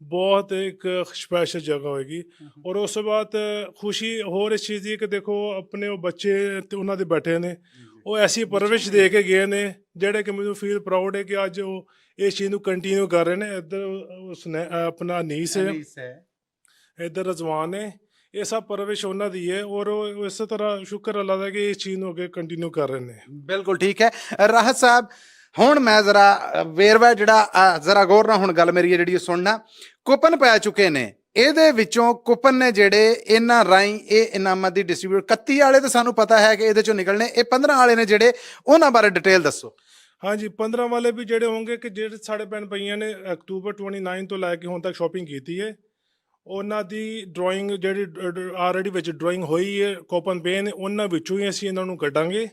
ਬਹੁਤ ਇੱਕ ਸਪੈਸ਼ਲ ਜਗ੍ਹਾ ਹੋਏਗੀ। ਔਰ ਉਸ ਤੋਂ ਬਾਅਦ ਖੁਸ਼ੀ ਹੋਰ ਇਸ ਚੀਜ਼ ਦੀ ਕਿ ਦੇਖੋ, ਆਪਣੇ ਉਹ ਬੱਚੇ ਤੇ ਉਹਨਾਂ ਦੇ ਬੈਠੇ ਨੇ। ਉਹ ਐਸੀ ਪਰਵਿਸ਼ ਦੇ ਕੇ ਗਏ ਨੇ ਜਿਹੜੇ ਕਿ ਮੈਨੂੰ ਫੀਲ ਪ੍ਰਾਊਡ ਹੈ ਕਿ ਅੱਜ ਉਹ ਇਸ ਚੀਜ਼ ਨੂੰ ਕੰਟੀਨਿਊ ਕਰ ਰਹੇ ਨੇ। ਇੱਧਰ ਉਸਨੇ ਆਪਣਾ ਨੀਸ ਹੈ। ਇੱਧਰ ਰਜ਼ਵਾਨ ਹੈ। ਇਹ ਸਭ ਪਰਵਿਸ਼ ਉਹਨਾਂ ਦੀ ਹੈ ਔਰ ਉਹ ਇਸੇ ਤਰ੍ਹਾਂ ਸ਼ੁਕਰ ਅੱਲਾ ਦਾ ਕਿ ਇਸ ਚੀਜ਼ ਨੂੰ ਅੱਗੇ ਕੰਟੀਨਿਊ ਕਰ ਰਹੇ ਨੇ। ਬਿਲਕੁਲ ਠੀਕ ਹੈ। ਰਾਹਤ ਸਾਹਿਬ ਹੁਣ ਮੈਂ ਜ਼ਰਾ ਵੇਰਵਾ ਜਿਹੜਾ ਜ਼ਰਾ ਗੌਰ ਨਾਲ ਹੁਣ ਗੱਲ ਮੇਰੀ ਜਿਹੜੀ ਸੁਣਨਾ। ਕੂਪਨ ਪੈ ਚੁੱਕੇ ਨੇ। ਇਹਦੇ ਵਿੱਚੋਂ ਕੂਪਨ ਨੇ ਜਿਹੜੇ ਇਹਨਾਂ ਰਾਈ ਇਹ ਇਨਾਮਾਂ ਦੀ ਡਿਸਟ੍ਰੀਬਿਊਟ 31 ਵਾਲੇ ਤਾਂ ਸਾਨੂੰ ਪਤਾ ਹੈ ਕਿ ਇਹਦੇ ਚੋਂ ਨਿਕਲਣੇ, ਇਹ 15 ਵਾਲੇ ਨੇ ਜਿਹੜੇ, ਉਹਨਾਂ ਬਾਰੇ ਡਿਟੇਲ ਦੱਸੋ। ਹਾਂਜੀ 15 ਵਾਲੇ ਵੀ ਜਿਹੜੇ ਹੋਣਗੇ ਕਿ ਜਿਹੜੇ ਸਾਡੇ ਭੈਣ ਪਈਆਂ ਨੇ ਅਕਤੂਬਰ 29 ਤੋਂ ਲੈ ਕੇ ਹੁਣ ਤੱਕ ਸ਼ਾਪਿੰਗ ਕੀਤੀ ਹੈ, ਉਹਨਾਂ ਦੀ ਡਰਾਇੰਗ ਜਿਹੜੀ ਆਲਰੇਡੀ ਵਿੱਚ ਡਰਾਇੰਗ ਹੋਈ ਹੈ ਕੋਪਨ ਪੇ ਉਹਨਾਂ ਵਿੱਚੋਂ ਹੀ ਅਸੀਂ ਇਹਨਾਂ ਨੂੰ ਕੱਢਾਂਗੇ।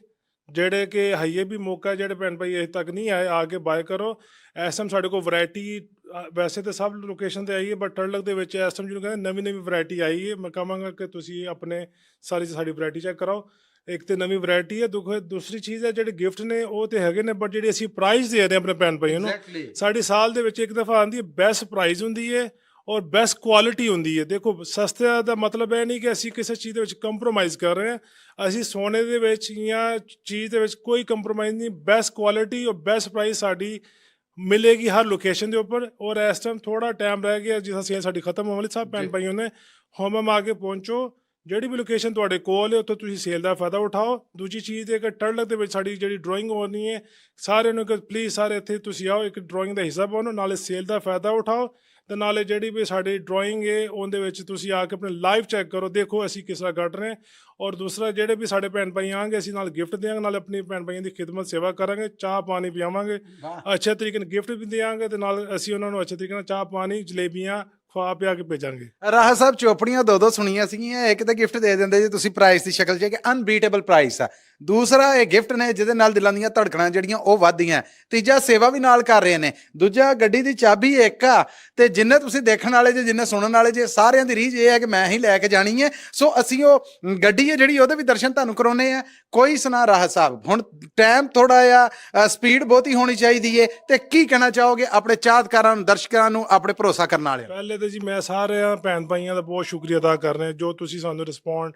ਜਿਹੜੇ ਕਿ ਹਈਏ ਵੀ ਮੌਕਾ ਜਿਹੜੇ ਭੈਣ ਭਾਈ ਅਜੇ ਤੱਕ ਨਹੀਂ ਆਏ ਆ ਕੇ ਬਾਏ ਕਰੋ। ਟਾਈਮ ਸਾਡੇ ਕੋਲ ਵੈਰਾਈਟੀ ਵੈਸੇ ਤਾਂ ਸਭ ਲੋਕੇਸ਼ਨ ਤੇ ਆਈ ਹੈ ਬਟ ਟਰਲਕ ਦੇ ਵਿੱਚ ਟਾਈਮ ਜਿਹਨੂੰ ਕਹਿੰਦੇ ਨਵੀਂ ਨਵੀਂ ਵੈਰਾਈਟੀ ਆਈ ਹੈ। ਮੈਂ ਕਹਾਂਗਾ ਕਿ ਤੁਸੀਂ ਆਪਣੇ ਸਾਰੀ ਸਾਰੀ ਵੈਰਾਈਟੀ ਚੈੱਕ ਕਰਾਓ। ਇੱਕ ਤੇ ਨਵੀਂ ਵੈਰਾਈਟੀ ਹੈ ਦੁਖ- ਦੂਸਰੀ ਚੀਜ਼ ਹੈ ਜਿਹੜੇ ਗਿਫਟ ਨੇ ਉਹ ਤੇ ਹੈਗੇ ਨੇ ਬਟ ਜਿਹੜੀ ਅਸੀਂ ਪ੍ਰਾਈਜ਼ ਦੇ ਰਹੇ ਆਪਣੇ ਭੈਣ ਭਾਈਆਂ ਨੂੰ ਸਾਡੀ ਸਾਲ ਦੇ ਵਿੱਚ ਇੱਕ ਦਫਾ ਆਉਂਦੀ ਹੈ ਬੈਸਟ ਪ੍ਰਾਈਜ਼ ਹੁੰਦੀ ਹੈ। ਔਰ ਬੈਸਟ ਕੁਆਲਿਟੀ ਹੁੰਦੀ ਹੈ। ਦੇਖੋ ਸਸਤਾ ਦਾ ਮਤਲਬ ਇਹ ਨਹੀਂ ਕਿ ਅਸੀਂ ਕਿਸੇ ਚੀਜ਼ ਦੇ ਵਿੱਚ ਕੰਪਰੋਮਾਈਜ਼ ਕਰ ਰਹੇ ਹਾਂ। ਅਸੀਂ ਸੋਨੇ ਦੇ ਵਿੱਚ ਜਾਂ ਚੀਜ਼ ਦੇ ਵਿੱਚ ਕੋਈ ਕੰਪਰੋਮਾਈਜ਼ ਨਹੀਂ। ਬੈਸਟ ਕੁਆਲਿਟੀ ਔਰ ਬੈਸਟ ਪ੍ਰਾਈਸ ਸਾਡੀ ਮਿਲੇਗੀ ਹਰ ਲੋਕੇਸ਼ਨ ਦੇ ਉੱਪਰ। ਔਰ ਇਸ ਟਾਈਮ ਥੋੜਾ ਟਾਈਮ ਰਹਿ ਗਿਆ ਜਿਸ ਸੇਲ ਸਾਡੀ ਖਤਮ ਹੋਣ ਵਾਲੀ। ਸਭ ਭੈਣ ਜੀ। ਭਾਈਆਂ ਨੇ ਹਮਮ ਆ ਕੇ ਪਹੁੰਚੋ। ਜਿਹੜੀ ਵੀ ਲੋਕੇਸ਼ਨ ਤੁਹਾਡੇ ਕੋਲ ਹੈ ਉੱਥੇ ਤੁਸੀਂ ਸੇਲ ਦਾ ਫਾਇਦਾ ਉਠਾਓ। ਦੂਜੀ ਚੀਜ਼ ਇਹ ਕਿ ਟਰਲਕ ਦੇ ਵਿੱਚ ਸਾਡੀ ਜਿਹੜੀ ਡਰਾਇੰਗ ਹੋਣੀ ਹੈ ਸਾਰਿਆਂ ਨੂੰ ਕਿ ਪਲੀਜ਼ ਸਾਰੇ ਇੱਥੇ ਤੁਸੀਂ ਆਓ ਇੱਕ ਡਰਾਇੰਗ ਦਾ ਹਿੱਸਾ ਬਣੋ ਨਾਲੇ ਸੇਲ ਦਾ ਫਾਇਦਾ ਉਠਾਓ। ਤੇ ਨਾਲੇ ਜਿਹੜੀ ਵੀ ਸਾਡੀ ਡਰਾਇੰਗ ਹੈ ਉਹਦੇ ਵਿੱਚ ਤੁਸੀਂ ਆ ਕੇ ਆਪਣੇ ਲਾਈਵ ਚੈੱਕ ਕਰੋ ਦੇਖੋ ਅਸੀਂ ਕਿਸ ਤਰ੍ਹਾਂ ਕੱਢ ਰਹੇ ਔਰ ਦੂਸਰਾ ਜਿਹੜੇ ਵੀ ਸਾਡੇ ਭੈਣ ਭਾਈ ਆਣਗੇ ਅਸੀਂ ਨਾਲ ਗਿਫਟ ਦੇਵਾਂਗੇ ਨਾਲ ਆਪਣੀ ਭੈਣ ਭਾਈਆਂ ਦੀ ਖਿਦਮਤ ਸੇਵਾ ਕਰਾਂਗੇ ਚਾਹ ਪਾਣੀ ਪਿਆਵਾਂਗੇ। ਅੱਛੇ ਤਰੀਕੇ ਨਾਲ ਗਿਫਟ ਵੀ ਦੇਵਾਂਗੇ ਤੇ ਨਾਲ ਅਸੀਂ ਉਹਨਾਂ ਨੂੰ ਅੱਛੇ ਤਰੀਕੇ ਨਾਲ ਚਾਹ ਪਾਣੀ ਜਲੇਬੀਆਂ ਖਵਾ ਪਿਆ ਕੇ ਭੇਜਾਂਗੇ। ਰਾਹ ਸਾਹਿਬ ਚੋਪੜੀਆਂ ਦੋ ਦੋ ਸੁਣੀਆਂ ਸੀਗੀਆਂ ਇੱਕ ਤਾਂ ਗਿਫਟ ਦੇ ਦਿੰਦੇ ਜੇ ਤੁਸੀਂ ਪ੍ਰਾਈਸ ਦੀ ਸ਼ਕਲ 'ਚ ਕਿ ਅਨਬੀਟੇਬਲ ਪ੍ਰਾਈਸ ਆ। ਦੂਸਰਾ ਇਹ ਗਿਫਟ ਨੇ ਜਿਹਦੇ ਨਾਲ ਦਿਲਾਂ ਦੀਆਂ ਧੜਕਣਾਂ ਜਿਹੜੀਆਂ ਉਹ ਵੱਧਦੀਆਂ ਤੀਜਾ ਸੇਵਾ ਵੀ ਨਾਲ ਕਰ ਰਹੇ ਨੇ। ਦੂਜਾ ਗੱਡੀ ਦੀ ਚਾਬੀ ਇੱਕ ਆ ਤੇ ਜਿੰਨੇ ਤੁਸੀਂ ਦੇਖਣ ਵਾਲੇ ਜੇ, ਜਿੰਨੇ ਸੁਣਨ ਵਾਲੇ ਜੇ, ਸਾਰਿਆਂ ਦੀ ਰੀਝ ਇਹ ਹੈ ਕਿ ਮੈਂ ਹੀ ਲੈ ਕੇ ਜਾਣੀ ਹੈ। ਸੋ ਅਸੀਂ ਉਹ ਗੱਡੀ ਹੈ ਜਿਹੜੀ ਉਹਦੇ ਵੀ ਦਰਸ਼ਨ ਤੁਹਾਨੂੰ ਕਰਾਉਨੇ ਆ ਕੋਈ ਸੁਣਾ ਰਾਹ ਸਾਹਿਬ ਹੁਣ ਟਾਈਮ ਥੋੜਾ ਆ ਸਪੀਡ ਬਹੁਤੀ ਹੋਣੀ ਚਾਹੀਦੀ ਹੈ ਤੇ ਕੀ ਕਹਿਣਾ ਚਾਹੋਗੇ ਆਪਣੇ ਚਾਹਤਕਾਰਾਂ ਨੂੰ, ਦਰਸ਼ਕਾਂ ਨੂੰ, ਆਪਣੇ ਭਰੋਸਾ ਕਰਨ ਵਾਲਿਆਂ ਪਹਿਲੇ ਤੇ ਜੀ ਮੈਂ ਸਾਰਿਆਂ ਭੈਣ ਭਾਈਆਂ ਦਾ ਬਹੁਤ ਸ਼ੁਕਰੀਆ ਅਦਾ ਕਰ ਰਿਹਾ। ਜੋ ਤੁਸੀਂ ਸਾਨੂੰ ਰਿਸਪੌਂਡ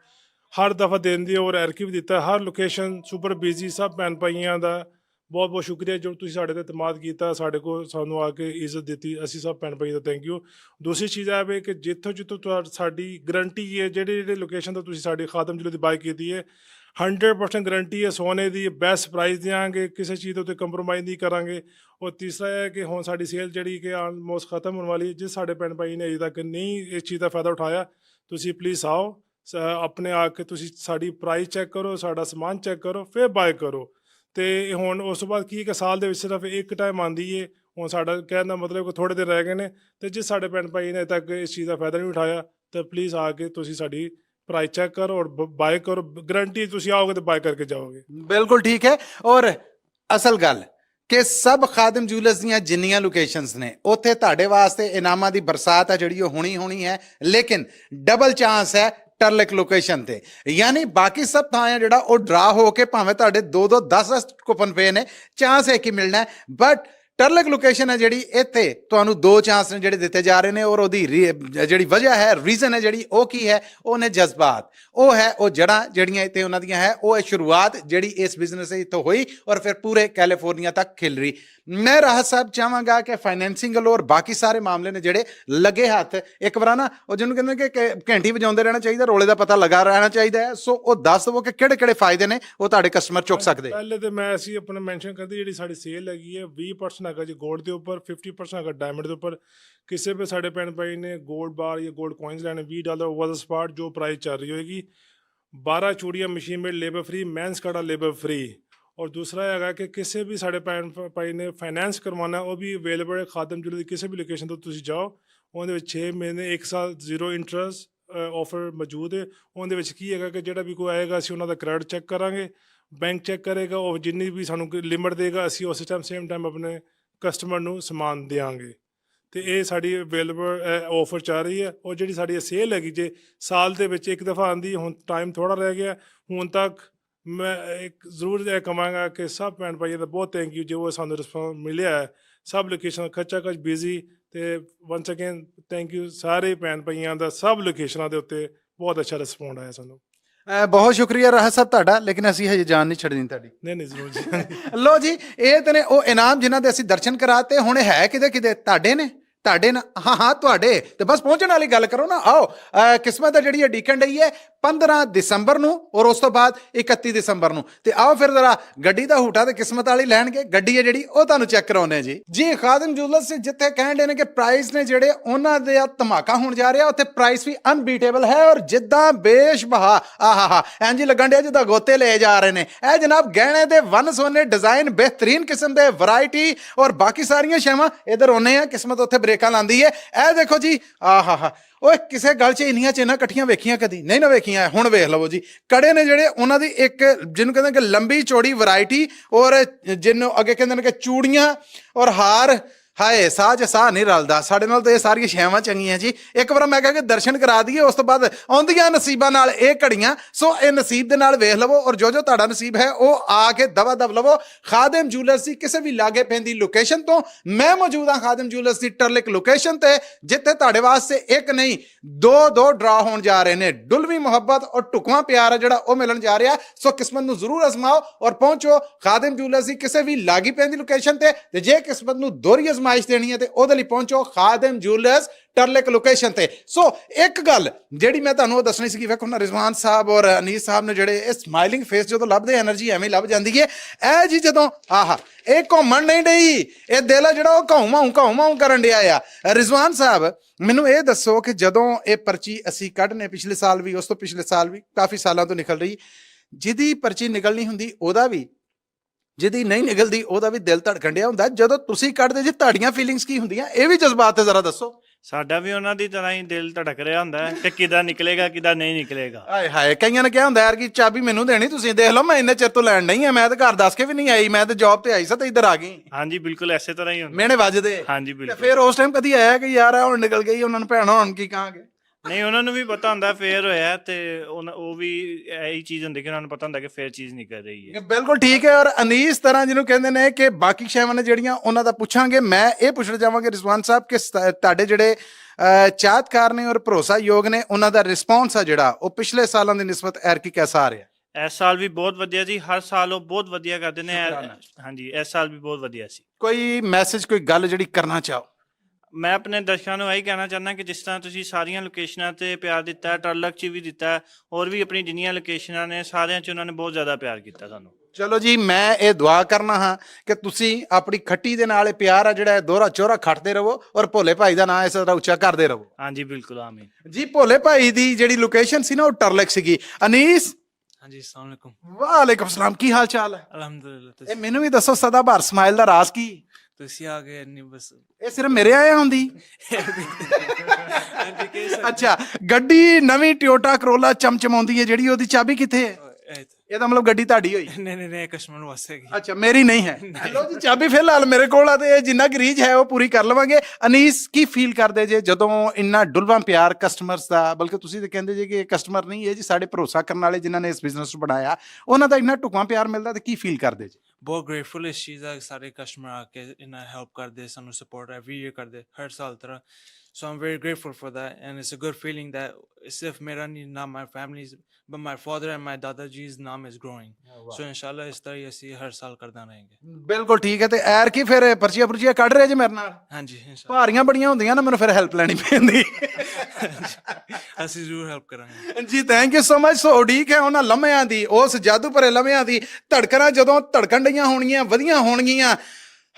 ਹਰ ਦਫਾ ਦਿੰਦੇ ਹੋ ਔਰ ਐਰਕੀ ਵੀ ਦਿੱਤਾ। ਹਰ ਲੋਕੇਸ਼ਨ ਸੁਪਰ ਬਿਜ਼ੀ ਸਭ ਭੈਣ ਭਾਈਆਂ ਦਾ। ਬਹੁਤ ਬਹੁਤ ਸ਼ੁਕਰੀਆ ਜੋ ਤੁਸੀਂ ਸਾਡੇ ਤੇ ਇਤਮਾਦ ਕੀਤਾ, ਸਾਡੇ ਕੋਲ ਸਾਨੂੰ ਆ ਕੇ ਇੱਜ਼ਤ ਦਿੱਤੀ। ਅਸੀਂ ਸਭ ਭੈਣ ਭਾਈ ਦਾ ਥੈਂਕ ਯੂ ਦੂਸਰੀ ਚੀਜ਼ ਇਹ ਵੀ ਕਿ ਜਿੱਥੋਂ ਜਿੱਥੋਂ ਤੁਹਾਡੀ ਸਾਡੀ ਗਰੰਟੀ ਹੈ, ਜਿਹੜੇ ਜਿਹੜੇ ਲੋਕੇਸ਼ਨ ਤੋਂ ਤੁਸੀਂ ਸਾਡੇ ਖਾਤਮ ਜੁਲੇ ਦੀ ਬਾਈ ਕੀਤੀ ਹੈ 100% ਗਰੰਟੀ ਹੈ, ਸੋਨੇ ਦੀ ਬੈਸਟ ਪ੍ਰਾਈਸ ਦਿਆਂਗੇ, ਕਿਸੇ ਚੀਜ਼ ਦੇ ਉੱਤੇ ਕੰਪਰੋਮਾਈਜ਼ ਨਹੀਂ ਕਰਾਂਗੇ। ਔਰ ਤੀਸਰਾ ਇਹ ਹੈ ਕਿ ਹੁਣ ਸਾਡੀ ਸੇਲ ਜਿਹੜੀ ਕਿ ਆਲਮੋਸਟ ਖਤਮ ਹੋਣ ਵਾਲੀ ਹੈ, ਜਿਸ ਸਾਡੇ ਭੈਣ ਭਾਈ ਨੇ ਅਜੇ ਤੱਕ ਨਹੀਂ ਇਸ ਚੀਜ਼ ਦਾ ਫਾਇਦਾ ਉਠਾਇਆ, ਤੁਸੀਂ ਪਲੀਜ਼ ਆਓ। ਆਪਣੇ ਆ ਕੇ ਤੁਸੀਂ ਸਾਡੀ ਪ੍ਰਾਈਸ ਚੈੱਕ ਕਰੋ, ਸਾਡਾ ਸਮਾਨ ਚੈੱਕ ਕਰੋ, ਫਿਰ ਬਾਏ ਕਰੋ। ਤੇ ਹੁਣ ਉਸ ਤੋਂ ਬਾਅਦ ਕੀ ਹੈ ਕਿ ਸਾਲ ਦੇ ਵਿੱਚ ਸਿਰਫ ਇੱਕ ਟਾਈਮ ਆਂਦੀ ਏ। ਹੁਣ ਸਾਡਾ ਕਹਿਣ ਦਾ ਮਤਲਬ ਕਿ ਥੋੜੇ ਦਿਨ ਰਹਿ ਗਏ ਨੇ ਤੇ ਜੇ ਸਾਡੇ ਭੈਣ ਭਾਈ ਨੇ ਤੱਕ ਇਸ ਚੀਜ਼ ਦਾ ਫਾਇਦਾ ਨਹੀਂ ਉਠਾਇਆ, ਤਾਂ ਪਲੀਜ਼ ਆ ਕੇ ਤੁਸੀਂ ਸਾਡੀ ਪ੍ਰਾਈਸ ਚੈੱਕ ਕਰੋ ਔਰ ਬਾਏ ਕਰੋ। ਗਰੰਟੀ ਤੁਸੀਂ ਆਓਗੇ ਤਾਂ ਬਾਏ ਕਰਕੇ ਜਾਓਗੇ। ਬਿਲਕੁਲ ਠੀਕ ਹੈ। ਔਰ ਅਸਲ ਗੱਲ ਕਿ ਸਭ ਖਾਦਮ ਜੂਲਰਸ ਦੀਆਂ ਜਿੰਨੀਆਂ ਲੋਕੇਸ਼ਨਸ ਨੇ, ਉੱਥੇ ਤੁਹਾਡੇ ਵਾਸਤੇ ਇਨਾਮਾਂ ਦੀ ਬਰਸਾਤ ਹੈ ਜਿਹੜੀ ਉਹ ਹੋਣੀ ਹੋਣੀ ਹੈ। ਲੇਕਿਨ ਡਬਲ ਚਾਂਸ ਹੈ ਟਰਲਿਕ ਲੋਕੇਸ਼ਨ ਤੇ। ਯਾਨੀ ਬਾਕੀ ਸਭ ਥਾਂ ਹੈ ਜਿਹੜਾ ਉਹ ਡਰਾ ਹੋ ਕੇ ਭਾਵੇਂ ਤੁਹਾਡੇ 2 2 10 10 ਕੁਪਨ ਪਏ ਨੇ ਚਾਂਸ ਇੱਕ ਹੀ ਮਿਲਣਾ ਬਟ ਟਰਲਿਕ ਲੋਕੇਸ਼ਨ ਹੈ ਜਿਹੜੀ ਇੱਥੇ ਤੁਹਾਨੂੰ ਦੋ ਚਾਂਸ ਨੇ ਜਿਹੜੇ ਦਿੱਤੇ ਜਾ ਰਹੇ ਨੇ ਔਰ ਉਹਦੀ ਜਿਹੜੀ ਵਜ੍ਹਾ ਹੈ ਰੀਜ਼ਨ ਹੈ ਜਿਹੜੀ, ਉਹ ਕੀ ਹੈ? ਉਹ ਨੇ ਜਜ਼ਬਾਤ। ਉਹ ਹੈ, ਉਹ ਜੜਾਂ ਜਿਹੜੀਆਂ ਇੱਥੇ ਉਹਨਾਂ ਦੀਆਂ ਹੈ, ਉਹ ਹੈ ਸ਼ੁਰੂਆਤ ਜਿਹੜੀ ਇਸ ਬਿਜ਼ਨਸ ਇੱਥੋਂ ਹੋਈ ਔਰ ਫਿਰ ਪੂਰੇ ਕੈਲੀਫੋਰਨੀਆ ਤੱਕ ਖਿਲ ਰਹੀ। ਮੈਂ ਰਾਹਤ ਸਾਹਿਬ ਚਾਹਾਂਗਾ ਕਿ ਫਾਈਨੈਂਸਿੰਗ ਵੱਲੋਂ ਔਰ ਬਾਕੀ ਸਾਰੇ ਮਾਮਲੇ ਨੇ ਜਿਹੜੇ ਲੱਗੇ ਹੱਥ, ਇੱਕ ਵਾਰ ਨਾ ਉਹ ਜਿਹਨੂੰ ਕਹਿੰਦੇ ਕਿ ਘੰਟੀ ਵਜਾਉਂਦੇ ਰਹਿਣਾ ਚਾਹੀਦਾ, ਰੋਲੇ ਦਾ ਪਤਾ ਲਗਾ ਰਹਿਣਾ ਚਾਹੀਦਾ ਹੈ। ਸੋ ਉਹ ਦੱਸ ਦਵੋ ਕਿ ਕਿਹੜੇ ਕਿਹੜੇ ਫਾਇਦੇ ਨੇ ਉਹ ਤੁਹਾਡੇ ਕਸਟਮਰ ਚੁੱਕ ਸਕਦੇ। ਪਹਿਲੇ ਤੇ ਮੈਂ ਅਸੀਂ ਆਪਣਾ ਮੈਂਸ਼ਨ ਕਰਦੇ, ਜਿਹੜੀ ਸਾਡੀ ਸੇਲ ਹੈਗੀ ਹੈ 20% ਹੈਗਾ ਜੀ ਗੋਲਡ ਦੇ ਉੱਪਰ 50% ਹੈਗਾ ਡਾਇਮੰਡ ਦੇ ਉੱਪਰ। ਕਿਸੇ ਵੀ ਸਾਡੇ ਭੈਣ ਭਾਈ ਨੇ ਗੋਲਡ ਬਾਰ ਜਾਂ ਗੋਲਡ ਕੋਇਨਸ ਲੈਣੇ 20 ਡਾਲਰ ਓਵਰ ਦਾ ਸਪਾਟ ਜੋ ਪ੍ਰਾਈਸ ਚੱਲ ਰਹੀ ਹੋਏਗੀ। 12 ਚੂੜੀਆਂ machine made labour free men's ਕੜਾ ਲੇਬਰ ਫਰੀ ਔਰ ਦੂਸਰਾ ਹੈਗਾ ਕਿ ਕਿਸੇ ਵੀ ਸਾਡੇ ਭੈਣ ਭਾਈ ਨੇ ਫਾਈਨੈਂਸ ਕਰਵਾਉਣਾ ਉਹ ਵੀ ਅਵੇਲੇਬਲ ਹੈ ਖਾਦਮ ਜ਼ਿਲ੍ਹੇ ਦੀ ਕਿਸੇ ਵੀ ਲੋਕੇਸ਼ਨ ਤੋਂ ਤੁਸੀਂ ਜਾਓ ਉਹਦੇ ਵਿੱਚ 6 ਮਹੀਨੇ 1 ਸਾਲ ਜ਼ੀਰੋ ਇੰਟਰਸਟ ਆਫਰ ਮੌਜੂਦ ਹੈ ਉਹਦੇ ਵਿੱਚ ਕੀ ਹੈਗਾ ਕਿ ਜਿਹੜਾ ਵੀ ਕੋਈ ਆਏਗਾ ਅਸੀਂ ਉਹਨਾਂ ਦਾ ਕ੍ਰੈਡਿਟ ਚੈੱਕ ਕਰਾਂਗੇ ਬੈਂਕ ਚੈੱਕ ਕਰੇਗਾ ਉਹ ਜਿੰਨੀ ਵੀ ਸਾਨੂੰ ਲਿਮਟ ਦੇਗਾ ਅਸੀਂ ਉਸ ਟਾਈਮ ਸੇਮ ਟਾਈਮ ਆਪਣੇ ਕਸਟਮਰ ਨੂੰ ਸਮਾਨ ਦੇਵਾਂਗੇ ਤੇ ਇਹ ਸਾਡੀ ਅਵੇਲੇਬਲ ਆਫਰ ਚੱਲ ਰਹੀ ਹੈ ਔਰ ਜਿਹੜੀ ਸਾਡੀ ਸੇਲ ਹੈਗੀ ਜੇ ਸਾਲ ਦੇ ਵਿੱਚ ਇੱਕ ਦਫਾ ਆਂਦੀ ਹੁਣ ਟਾਈਮ ਥੋੜਾ ਰਹਿ ਗਿਆ ਹੁਣ ਤੱਕ ਮੈਂ ਇੱਕ ਜ਼ਰੂਰ ਇਹ ਕਹਾਂਗਾ ਕਿ ਸਭ ਭੈਣ ਭਾਈਆਂ ਦਾ ਬਹੁਤ ਥੈਂਕ ਯੂ ਜੋ ਸਾਨੂੰ ਰਿਸਪੌਂਸ ਮਿਲਿਆ ਹੈ। ਸਭ ਲੋਕੇਸ਼ਨ ਖੱਚਾ ਖੱਚ ਬਿਜ਼ੀ ਤੇ ਵਾਂਸ ਅਗੇਨ ਥੈਂਕ ਯੂ ਸਾਰੇ ਭੈਣ ਭਾਈਆਂ ਦਾ ਸਭ ਲੋਕੇਸ਼ਨਾਂ ਦੇ ਉੱਤੇ ਬਹੁਤ ਅੱਛਾ ਰਿਸਪੌਂਡ ਆਇਆ ਸਾਨੂੰ। ਅਹ ਬਹੁਤ ਸ਼ੁਕਰੀਆ ਰਾਹਤ ਸਾਹਿਬ ਤੁਹਾਡਾ ਲੇਕਿਨ ਅਸੀਂ ਹਜੇ ਜਾਨ ਨਹੀਂ ਛੱਡਣੀ ਤੁਹਾਡੀ। ਨਹੀਂ ਨਹੀਂ ਜ਼ਰੂਰ ਜੀ। ਲੋ ਜੀ ਇਹ ਤੇ ਨੇ ਉਹ ਇਨਾਮ ਜਿਨ੍ਹਾਂ ਦੇ ਅਸੀਂ ਦਰਸ਼ਨ ਕਰਾਤੇ ਹੁਣ ਇਹ ਹੈ ਕਿਤੇ ਕਿਤੇ ਤੁਹਾਡੇ ਨੇ ਤੁਹਾਡੇ ਨਾ ਹਾਂ ਹਾਂ ਤੁਹਾਡੇ ਤੇ ਬਸ ਪਹੁੰਚਣ ਵਾਲੀ ਗੱਲ ਕਰੋ ਨਾ ਆਓ ਅਹ ਕਿਸਮਤ ਹੈ ਜਿਹੜੀ ਇਹ ਡੀਕਨ ਡਈ ਹੈ 15 ਦਸੰਬਰ ਨੂੰ ਔਰ ਉਸ ਤੋਂ ਬਾਅਦ 31 ਦਸੰਬਰ ਨੂੰ। ਤੇ ਆਓ ਫਿਰ ਜ਼ਰਾ ਗੱਡੀ ਦਾ ਹੂਟਾ ਤੇ ਕਿਸਮਤ ਵਾਲੀ ਲੈਣਗੇ ਗੱਡੀ ਹੈ ਜਿਹੜੀ, ਉਹ ਤੁਹਾਨੂੰ ਚੈੱਕ ਕਰਾਉਨੇ ਜੀ। ਜੀ, ਖਾਦਮ ਜੁਲਸ ਜਿੱਥੇ ਕਹਿੰਦੇ ਨੇ ਕਿ ਪ੍ਰਾਈਸ ਨੇ ਜਿਹੜੇ ਉਹਨਾਂ ਦੇ ਆ ਧਮਾਕਾ ਹੋਣ ਜਾ ਰਿਹਾ, ਉੱਥੇ ਪ੍ਰਾਈਸ ਵੀ ਅਨਬੀਟੇਬਲ ਹੈ ਔਰ ਜਿੱਦਾਂ ਬੇਸ਼ਬਹਾ ਆਹਾਹਾ ਇੰਜ ਹੀ ਲੱਗਣ ਡਿਆ ਜਿੱਦਾਂ ਗੋਤੇ ਲਏ ਜਾ ਰਹੇ ਨੇ। ਇਹ ਜਨਾਬ ਗਹਿਣੇ ਦੇ ਵਨ ਸੋਨੇ ਡਿਜ਼ਾਈਨ ਬਿਹਤਰੀਨ ਕਿਸਮ ਦੇ ਵੈਰਾਈਟੀ ਔਰ ਬਾਕੀ ਸਾਰੀਆਂ ਸ਼ੈਵਾਂ ਇਧਰ ਆਉਨੇ ਆ ਕਿਸਮਤ ਉੱਥੇ ਬ੍ਰੇਕਾਂ ਲਾਂਦੀ ਹੈ। ਇਹ ਦੇਖੋ ਜੀ ਆਹਾਹਾ ਓਏ, ਕਿਸੇ ਗੱਲ 'ਚ ਇੰਨੀਆਂ ਚੇਨਾਂ ਇਕੱਠੀਆਂ ਵੇਖੀਆਂ ਕਦੀ। ਨਹੀਂ ਨਾ ਵੇਖੀਆਂ, ਹੁਣ ਵੇਖ ਲਵੋ ਜੀ। ਕੜੇ ਨੇ ਜਿਹੜੇ ਉਹਨਾਂ ਦੀ ਇੱਕ, ਜਿਹਨੂੰ ਕਹਿੰਦੇ ਕਿ ਲੰਬੀ ਚੌੜੀ ਵੈਰਾਈਟੀ ਔਰ ਜਿਹਨੂੰ ਅੱਗੇ ਕਹਿੰਦੇ ਨੇ ਕਿ ਚੂੜੀਆਂ ਔਰ ਹਾਰ ਹਾਏ, ਸਾਹ ਚ ਸਾਹ ਨਹੀਂ ਰਲਦਾ। ਸਾਡੇ ਨਾਲ ਤਾਂ ਇਹ ਸਾਰੀਆਂ ਸ਼ੈਵਾਂ ਚੰਗੀਆਂ ਜੀ। ਇੱਕ ਵਾਰ ਮੈਂ ਕਹਾਂ ਕਿ ਦਰਸ਼ਨ ਕਰਾ ਦਈਏ, ਉਸ ਤੋਂ ਬਾਅਦ ਆਉਂਦੀਆਂ ਨਸੀਬਾਂ ਨਾਲ ਇਹ ਘੜੀਆਂ, ਸੋ ਇਹ ਨਸੀਬ ਦੇ ਨਾਲ ਵੇਖ ਲਵੋ ਔਰ ਜੋ ਜੋ ਤੁਹਾਡਾ ਨਸੀਬ ਹੈ, ਉਹ ਆ ਕੇ ਦਵਾ ਦਵ ਲਵੋ। ਖਾਦਮ ਜੂਲਰਸ ਦੀ ਕਿਸੇ ਵੀ ਲਾਗੇ ਪੈਂਦੀ ਲੋਕੇਸ਼ਨ ਤੋਂ ਮੈਂ ਮੌਜੂਦ ਹਾਂ ਖਾਦਮ ਜੂਲਰਸ ਦੀ ਟਰਲਿਕ ਲੋਕੇਸ਼ਨ ਤੇ, ਜਿੱਥੇ ਤੁਹਾਡੇ ਵਾਸਤੇ ਇੱਕ ਨਹੀਂ, ਦੋ ਦੋ ਡਰਾ ਹੋਣ ਜਾ ਰਹੇ ਨੇ। ਡੁਲਵੀ ਮੁਹੱਬਤ ਔਰ ਟੁਕਵਾ ਪਿਆਰ ਹੈ ਜਿਹੜਾ ਉਹ ਮਿਲਣ ਜਾ ਰਿਹਾ। ਸੋ ਕਿਸਮਤ ਨੂੰ ਜ਼ਰੂਰ ਅਜ਼ਮਾਓ ਔਰ ਪਹੁੰਚੋ ਖਾਦਮ ਜੂਲਰਸ ਦੀ ਕਿਸੇ ਵੀ ਲਾਗੀ ਪੈਂਦੀ ਲੋਕੇਸ਼ਨ ਤੇ ਤੇ ਜੇ ਕਿਸਮਤ ਨੂੰ ਦੋਹਰੀ ਫਰਮਾਇਸ਼ ਦੇਣੀ ਹੈ ਤੇ ਉਹਦੇ ਲਈ ਪਹੁੰਚੋ ਖਾਦਮ ਜੂਲਰਸ ਟਰਲੇਕ ਲੋਕੇਸ਼ਨ ਤੇ। ਸੋ ਇੱਕ ਗੱਲ ਜਿਹੜੀ ਮੈਂ ਤੁਹਾਨੂੰ ਉਹ ਦੱਸਣੀ ਸੀ ਵੇਖੋ ਨਾ, ਰਿਜ਼ਵਾਨ ਸਾਹਿਬ ਔਰ ਅਨੀਸ ਸਾਹਿਬ ਨੇ ਜਿਹੜੇ ਇਹ ਸਮਾਈਲਿੰਗ ਫੇਸ ਜਦੋਂ ਲੱਭਦੇ એનર્ਜੀ ਐਵੇਂ ਲੱਭ ਜਾਂਦੀ ਹੈ ਇਹ ਜੀ ਜਦੋਂ, ਆਹਾ, ਇਹ ਘੁੰਮਣ ਨਹੀਂ ਡਈ। ਇਹ ਦਿਲ ਜਿਹੜਾ ਉਹ ਘੁੰਮਾਉਂ ਘੁੰਮਾਉਂ ਕਰਨ ਡਿਆ ਆ। ਰਿਜ਼ਵਾਨ ਸਾਹਿਬ, ਮੈਨੂੰ ਇਹ ਦੱਸੋ ਕਿ ਜਦੋਂ ਇਹ ਪਰਚੀ ਅਸੀਂ ਕੱਢਨੇ ਪਿਛਲੇ ਸਾਲ ਵੀ, ਉਸ ਤੋਂ ਪਿਛਲੇ ਸਾਲ ਵੀ, ਕਾਫੀ ਸਾਲਾਂ ਤੋਂ ਨਿਕਲ ਰਹੀ, ਜਿਹਦੀ ਪਰਚੀ ਨਿਕਲਣੀ ਹੁੰਦੀ, ਉਹਦਾ ਵੀ ਜਿਹਦੀ ਨਹੀਂ ਨਿਕਲਦੀ ਉਹਦਾ ਵੀ ਦਿਲ ਧੜਕਣ ਡਿਆ ਹੁੰਦਾ। ਜਦੋਂ ਤੁਸੀਂ ਕੱਢਦੇ ਜੀ ਤੁਹਾਡੀਆਂ ਫੀਲਿੰਗਸ ਕੀ ਹੁੰਦੀਆਂ? ਇਹ ਵੀ ਜਜ਼ਬਾਤ ਤੇ ਜ਼ਰਾ ਦੱਸੋ। ਸਾਡਾ ਵੀ ਉਹਨਾਂ ਦੀ ਤਰ੍ਹਾਂ ਹੀ ਦਿਲ ਧੜਕ ਰਿਹਾ ਹੁੰਦਾ ਹੈ ਕਿ ਕਿਦਾਂ ਨਿਕਲੇਗਾ ਕਿਦਾਂ ਨਹੀਂ ਨਿਕਲੇਗਾ। ਆਏ ਹਾਏ ਕਈਆਂ ਨੇ ਕਿਹਾ ਹੁੰਦਾ ਯਾਰ ਕਿ ਚਾਬੀ ਮੈਨੂੰ ਦੇਣੀ ਤੁਸੀਂ। ਦੇਖ ਲਓ ਮੈਂ ਇੰਨੇ ਚਿਰ ਤੋਂ ਲੈਣ ਨਹੀਂ ਆ ਮੈਂ ਤਾਂ ਘਰ ਦੱਸ ਕੇ ਵੀ ਨਹੀਂ ਆਈ ਮੈਂ ਤਾਂ ਜੌਬ ਤੇ ਆਈ ਸਾਂ ਤੇ ਇੱਧਰ ਆ ਗਈ। ਹਾਂਜੀ ਬਿਲਕੁਲ ਐਸੇ ਤਰ੍ਹਾਂ ਹੀ ਹੁੰਦਾ। ਮੇਨੇ ਵੱਜਦੇ। ਹਾਂਜੀ ਤੇ ਬਿਲਕੁਲ। ਫਿਰ ਉਸ ਟਾਈਮ ਕਦੀ ਆਇਆ ਕਿ ਯਾਰ ਆ ਹੁਣ ਨਿਕਲ ਗਈ ਉਹਨਾਂ ਨੂੰ ਭੈਣਾ ਹੁਣ ਕੀ ਕਹਾਂਗੇ? ਨਹੀਂ ਉਹਨਾਂ ਨੂੰ ਵੀ ਪਤਾ ਹੁੰਦਾ ਫੇਰ ਹੋਇਆ ਤੇ ਉਹਨਾਂ- ਉਹ ਵੀ ਇਹੀ ਚੀਜ਼ ਹੁੰਦੀ ਕਿ ਉਹਨਾਂ ਨੂੰ ਪਤਾ ਹੁੰਦਾ ਕਿ ਫੇਰ ਚੀਜ਼ ਨਿਕਲ ਰਹੀ ਹੈ। ਬਿਲਕੁਲ ਠੀਕ ਹੈ ਔਰ ਅਨੀਸ ਤਰ੍ਹਾਂ ਜਿਹਨੂੰ ਕਹਿੰਦੇ ਨੇ ਕਿ ਬਾਕੀ ਸ਼ੈਵਾਂ ਨੇ ਜਿਹੜੀਆਂ ਉਹਨਾਂ ਦਾ ਪੁੱਛਾਂਗੇ ਮੈਂ ਇਹ ਪੁੱਛਣਾ ਚਾਹਾਂਗਾ ਰਿਜ਼ਵਾਨ ਸਾਹਿਬ ਕਿ ਤੁਹਾਡੇ ਜਿਹੜੇ ਅਹ, ਚਾਹਤਕਾਰ ਨੇ ਔਰ ਭਰੋਸਾਯੋਗ ਨੇ ਉਹਨਾਂ ਦਾ ਰਿਸਪੌਂਸ ਆ ਜਿਹੜਾ ਉਹ ਪਿਛਲੇ ਸਾਲਾਂ ਦੀ ਨਿਸਬਤ ਐਰਕੀ ਕੈਸਾ ਆ ਰਿਹਾ? ਇਸ ਸਾਲ ਵੀ ਬਹੁਤ ਵਧੀਆ ਜੀ ਹਰ ਸਾਲ ਉਹ ਬਹੁਤ ਵਧੀਆ ਕਰਦੇ ਨੇ ਸ਼ੁਕਰਾਨਾ। ਹਾਂਜੀ ਇਸ ਸਾਲ ਵੀ ਬਹੁਤ ਵਧੀਆ ਸੀ। ਕੋਈ ਮੈਸੇਜ ਕੋਈ ਗੱਲ ਜਿਹੜੀ ਕਰਨਾ ਚਾਹੋ? ਮੈਂ ਆਪਣੇ ਦਰਸ਼ਕਾਂ ਨੂੰ ਇਹੀ ਕਹਿਣਾ ਚਾਹੁੰਦਾ ਕਿ ਜਿਸ ਤਰ੍ਹਾਂ ਤੁਸੀਂ ਸਾਰੀਆਂ ਲੋਕੇਸ਼ਨਾਂ ਤੇ ਪਿਆਰ ਦਿੱਤਾ ਟਰਲਕ ਚ ਵੀ ਦਿੱਤਾ ਹੋਰ ਵੀ ਆਪਣੀ ਜਿੰਨੀਆਂ ਲੋਕੇਸ਼ਨਾਂ ਨੇ ਸਾਰਿਆਂ ਚ ਉਹਨਾਂ ਨੇ ਬਹੁਤ ਜ਼ਿਆਦਾ ਪਿਆਰ ਕੀਤਾ ਸਾਨੂੰ। ਚਲੋ ਜੀ ਮੈਂ ਇਹ ਦੁਆ ਕਰਨਾ ਹਾਂ ਕਿ ਤੁਸੀਂ ਆਪਣੀ ਖੱਟੀ ਦੇ ਨਾਲ ਇਹ ਪਿਆਰ ਆ ਜਿਹੜਾ ਦੋਹਰਾ ਚੋਹਰਾ ਖੱਟਦੇ ਰਹੋ ਔਰ ਭੋਲੇ ਭਾਈ ਦਾ ਨਾਂ ਇਸ ਤਰ੍ਹਾਂ ਉੱਚਾ ਕਰਦੇ ਰਹੋ। ਹਾਂਜੀ ਬਿਲਕੁਲ ਆਮੀਨ। ਜੀ ਭੋਲੇ ਭਾਈ ਦੀ ਜਿਹੜੀ ਲੋਕੇਸ਼ਨ ਸੀ ਨਾ ਉਹ ਟਰਲਕ ਸੀਗੀ। ਅਨੀਸ? ਹਾਂਜੀ ਅਸਲਾਮ ਵਾਲੇਕੁਮ ਸਲਾਮ ਕੀ ਹਾਲ ਚਾਲ ਹੈ? ਅਲਹਮਦੁਲਿਲਾ ਇਹ ਮੈਨੂੰ ਵੀ ਦੱਸੋ ਸਦਾ ਭਰ ਸਮਾਈਲ ਦਾ ਰਾਜ਼ ਕੀ? ਤੁਸੀਂ ਆ ਗਏ ਨਹੀਂ ਬਸ। ਇਹ ਸਿਰਫ ਮੇਰੇ ਆਇਆ ਹੁੰਦੀ? ਅੱਛਾ ਗੱਡੀ ਨਵੀਂ ਟੋਯੋਟਾ ਕਰੋਲਾ ਚਮਚਮਾਉਂਦੀ ਹੈ ਜਿਹੜੀ ਉਹਦੀ ਚਾਬੀ ਕਿੱਥੇ ਹੈ? ਇਹਦਾ ਮਤਲਬ ਗੱਡੀ ਤੁਹਾਡੀ ਹੋਈ। ਨਹੀਂ ਨਹੀਂ ਨਹੀਂ ਕਸ਼ਮਨ ਵਸੇਗੀ ਅੱਛਾ ਮੇਰੀ ਨਹੀਂ ਹੈ। ਲੋ ਜੀ ਚਾਬੀ ਫਿਲਹਾਲ ਮੇਰੇ ਕੋਲ ਆ ਤੇ ਜਿੰਨਾ ਗਰੀਜ ਹੈ ਉਹ ਪੂਰੀ ਕਰ ਲਵਾਂਗੇ। ਅਨੀਸ ਕੀ ਫੀਲ ਕਰਦੇ ਜੇ ਜਦੋਂ ਇੰਨਾ ਡੁੱਲਵਾ ਪਿਆਰ ਕਸਟਮਰਸ ਦਾ? ਬਲਕਿ ਤੁਸੀਂ ਤੇ ਕਹਿੰਦੇ ਜੇ ਕਿ ਇਹ ਕਸਟਮਰ ਨਹੀਂ ਇਹ ਜੀ ਸਾਡੇ ਭਰੋਸਾ ਕਰਨ ਵਾਲੇ ਜਿਨ੍ਹਾਂ ਨੇ ਇਸ ਬਿਜ਼ਨਸ ਨੂੰ ਬਣਾਇਆ ਉਹਨਾਂ ਦਾ ਇੰਨਾ ਟੁਕਵਾ ਪਿਆਰ ਮਿਲਦਾ ਤੇ ਕੀ ਫੀਲ ਕਰਦੇ ਜੀ? बहुत ग्रेटफुल इस चीज़ है कि सारे कस्टमर आके इन्ना हेल्प कर दे सानू सपोर्ट एवरी ईयर कर दे हर साल तरह so I am very grateful for that and it's a good feeling that सिर्फ मेरा नहीं ना my families but my father and my दादाजी's नाम इज ग्रोइंग सो इंशाल्लाह इस तरह ही ਅਸੀਂ ਹਰ ਸਾਲ ਕਰਦਾ रहेंगे ਬਿਲਕੁਲ ਠੀਕ ਹੈ ਤੇ ਐਰ ਕੀ ਫਿਰ ਪਰਚੀਆਂ ਪੁਰਚੀਆਂ ਕੱਢ ਰਹੇ ਜੇ ਮੇਰੇ ਨਾਲ हाँ जी इंशाल्लाह ਭਾਰੀਆਂ ਬੜੀਆਂ ਹੁੰਦੀਆਂ ਨਾ ਮੈਨੂੰ ਫਿਰ ਹੈਲਪ ਲੈਣੀ ਪੈਂਦੀ ਅਸੀਂ ਜ਼ਰੂਰ ਹੈਲਪ ਕਰਾਂਗੇ। ਜੀ thank you so much so ਉਡੀਕ ਹੈ ਉਹਨਾਂ ਲਮਿਆਂ ਦੀ ਉਸ ਜਾਦੂ ਭਰੇ ਲਮਿਆਂ ਦੀ। ਧੜਕਣਾ ਜਦੋਂ ਧੜਕਣ ਡਈਆਂ ਹੋਣਗੀਆਂ ਵਧੀਆਂ ਹੋਣਗੀਆਂ।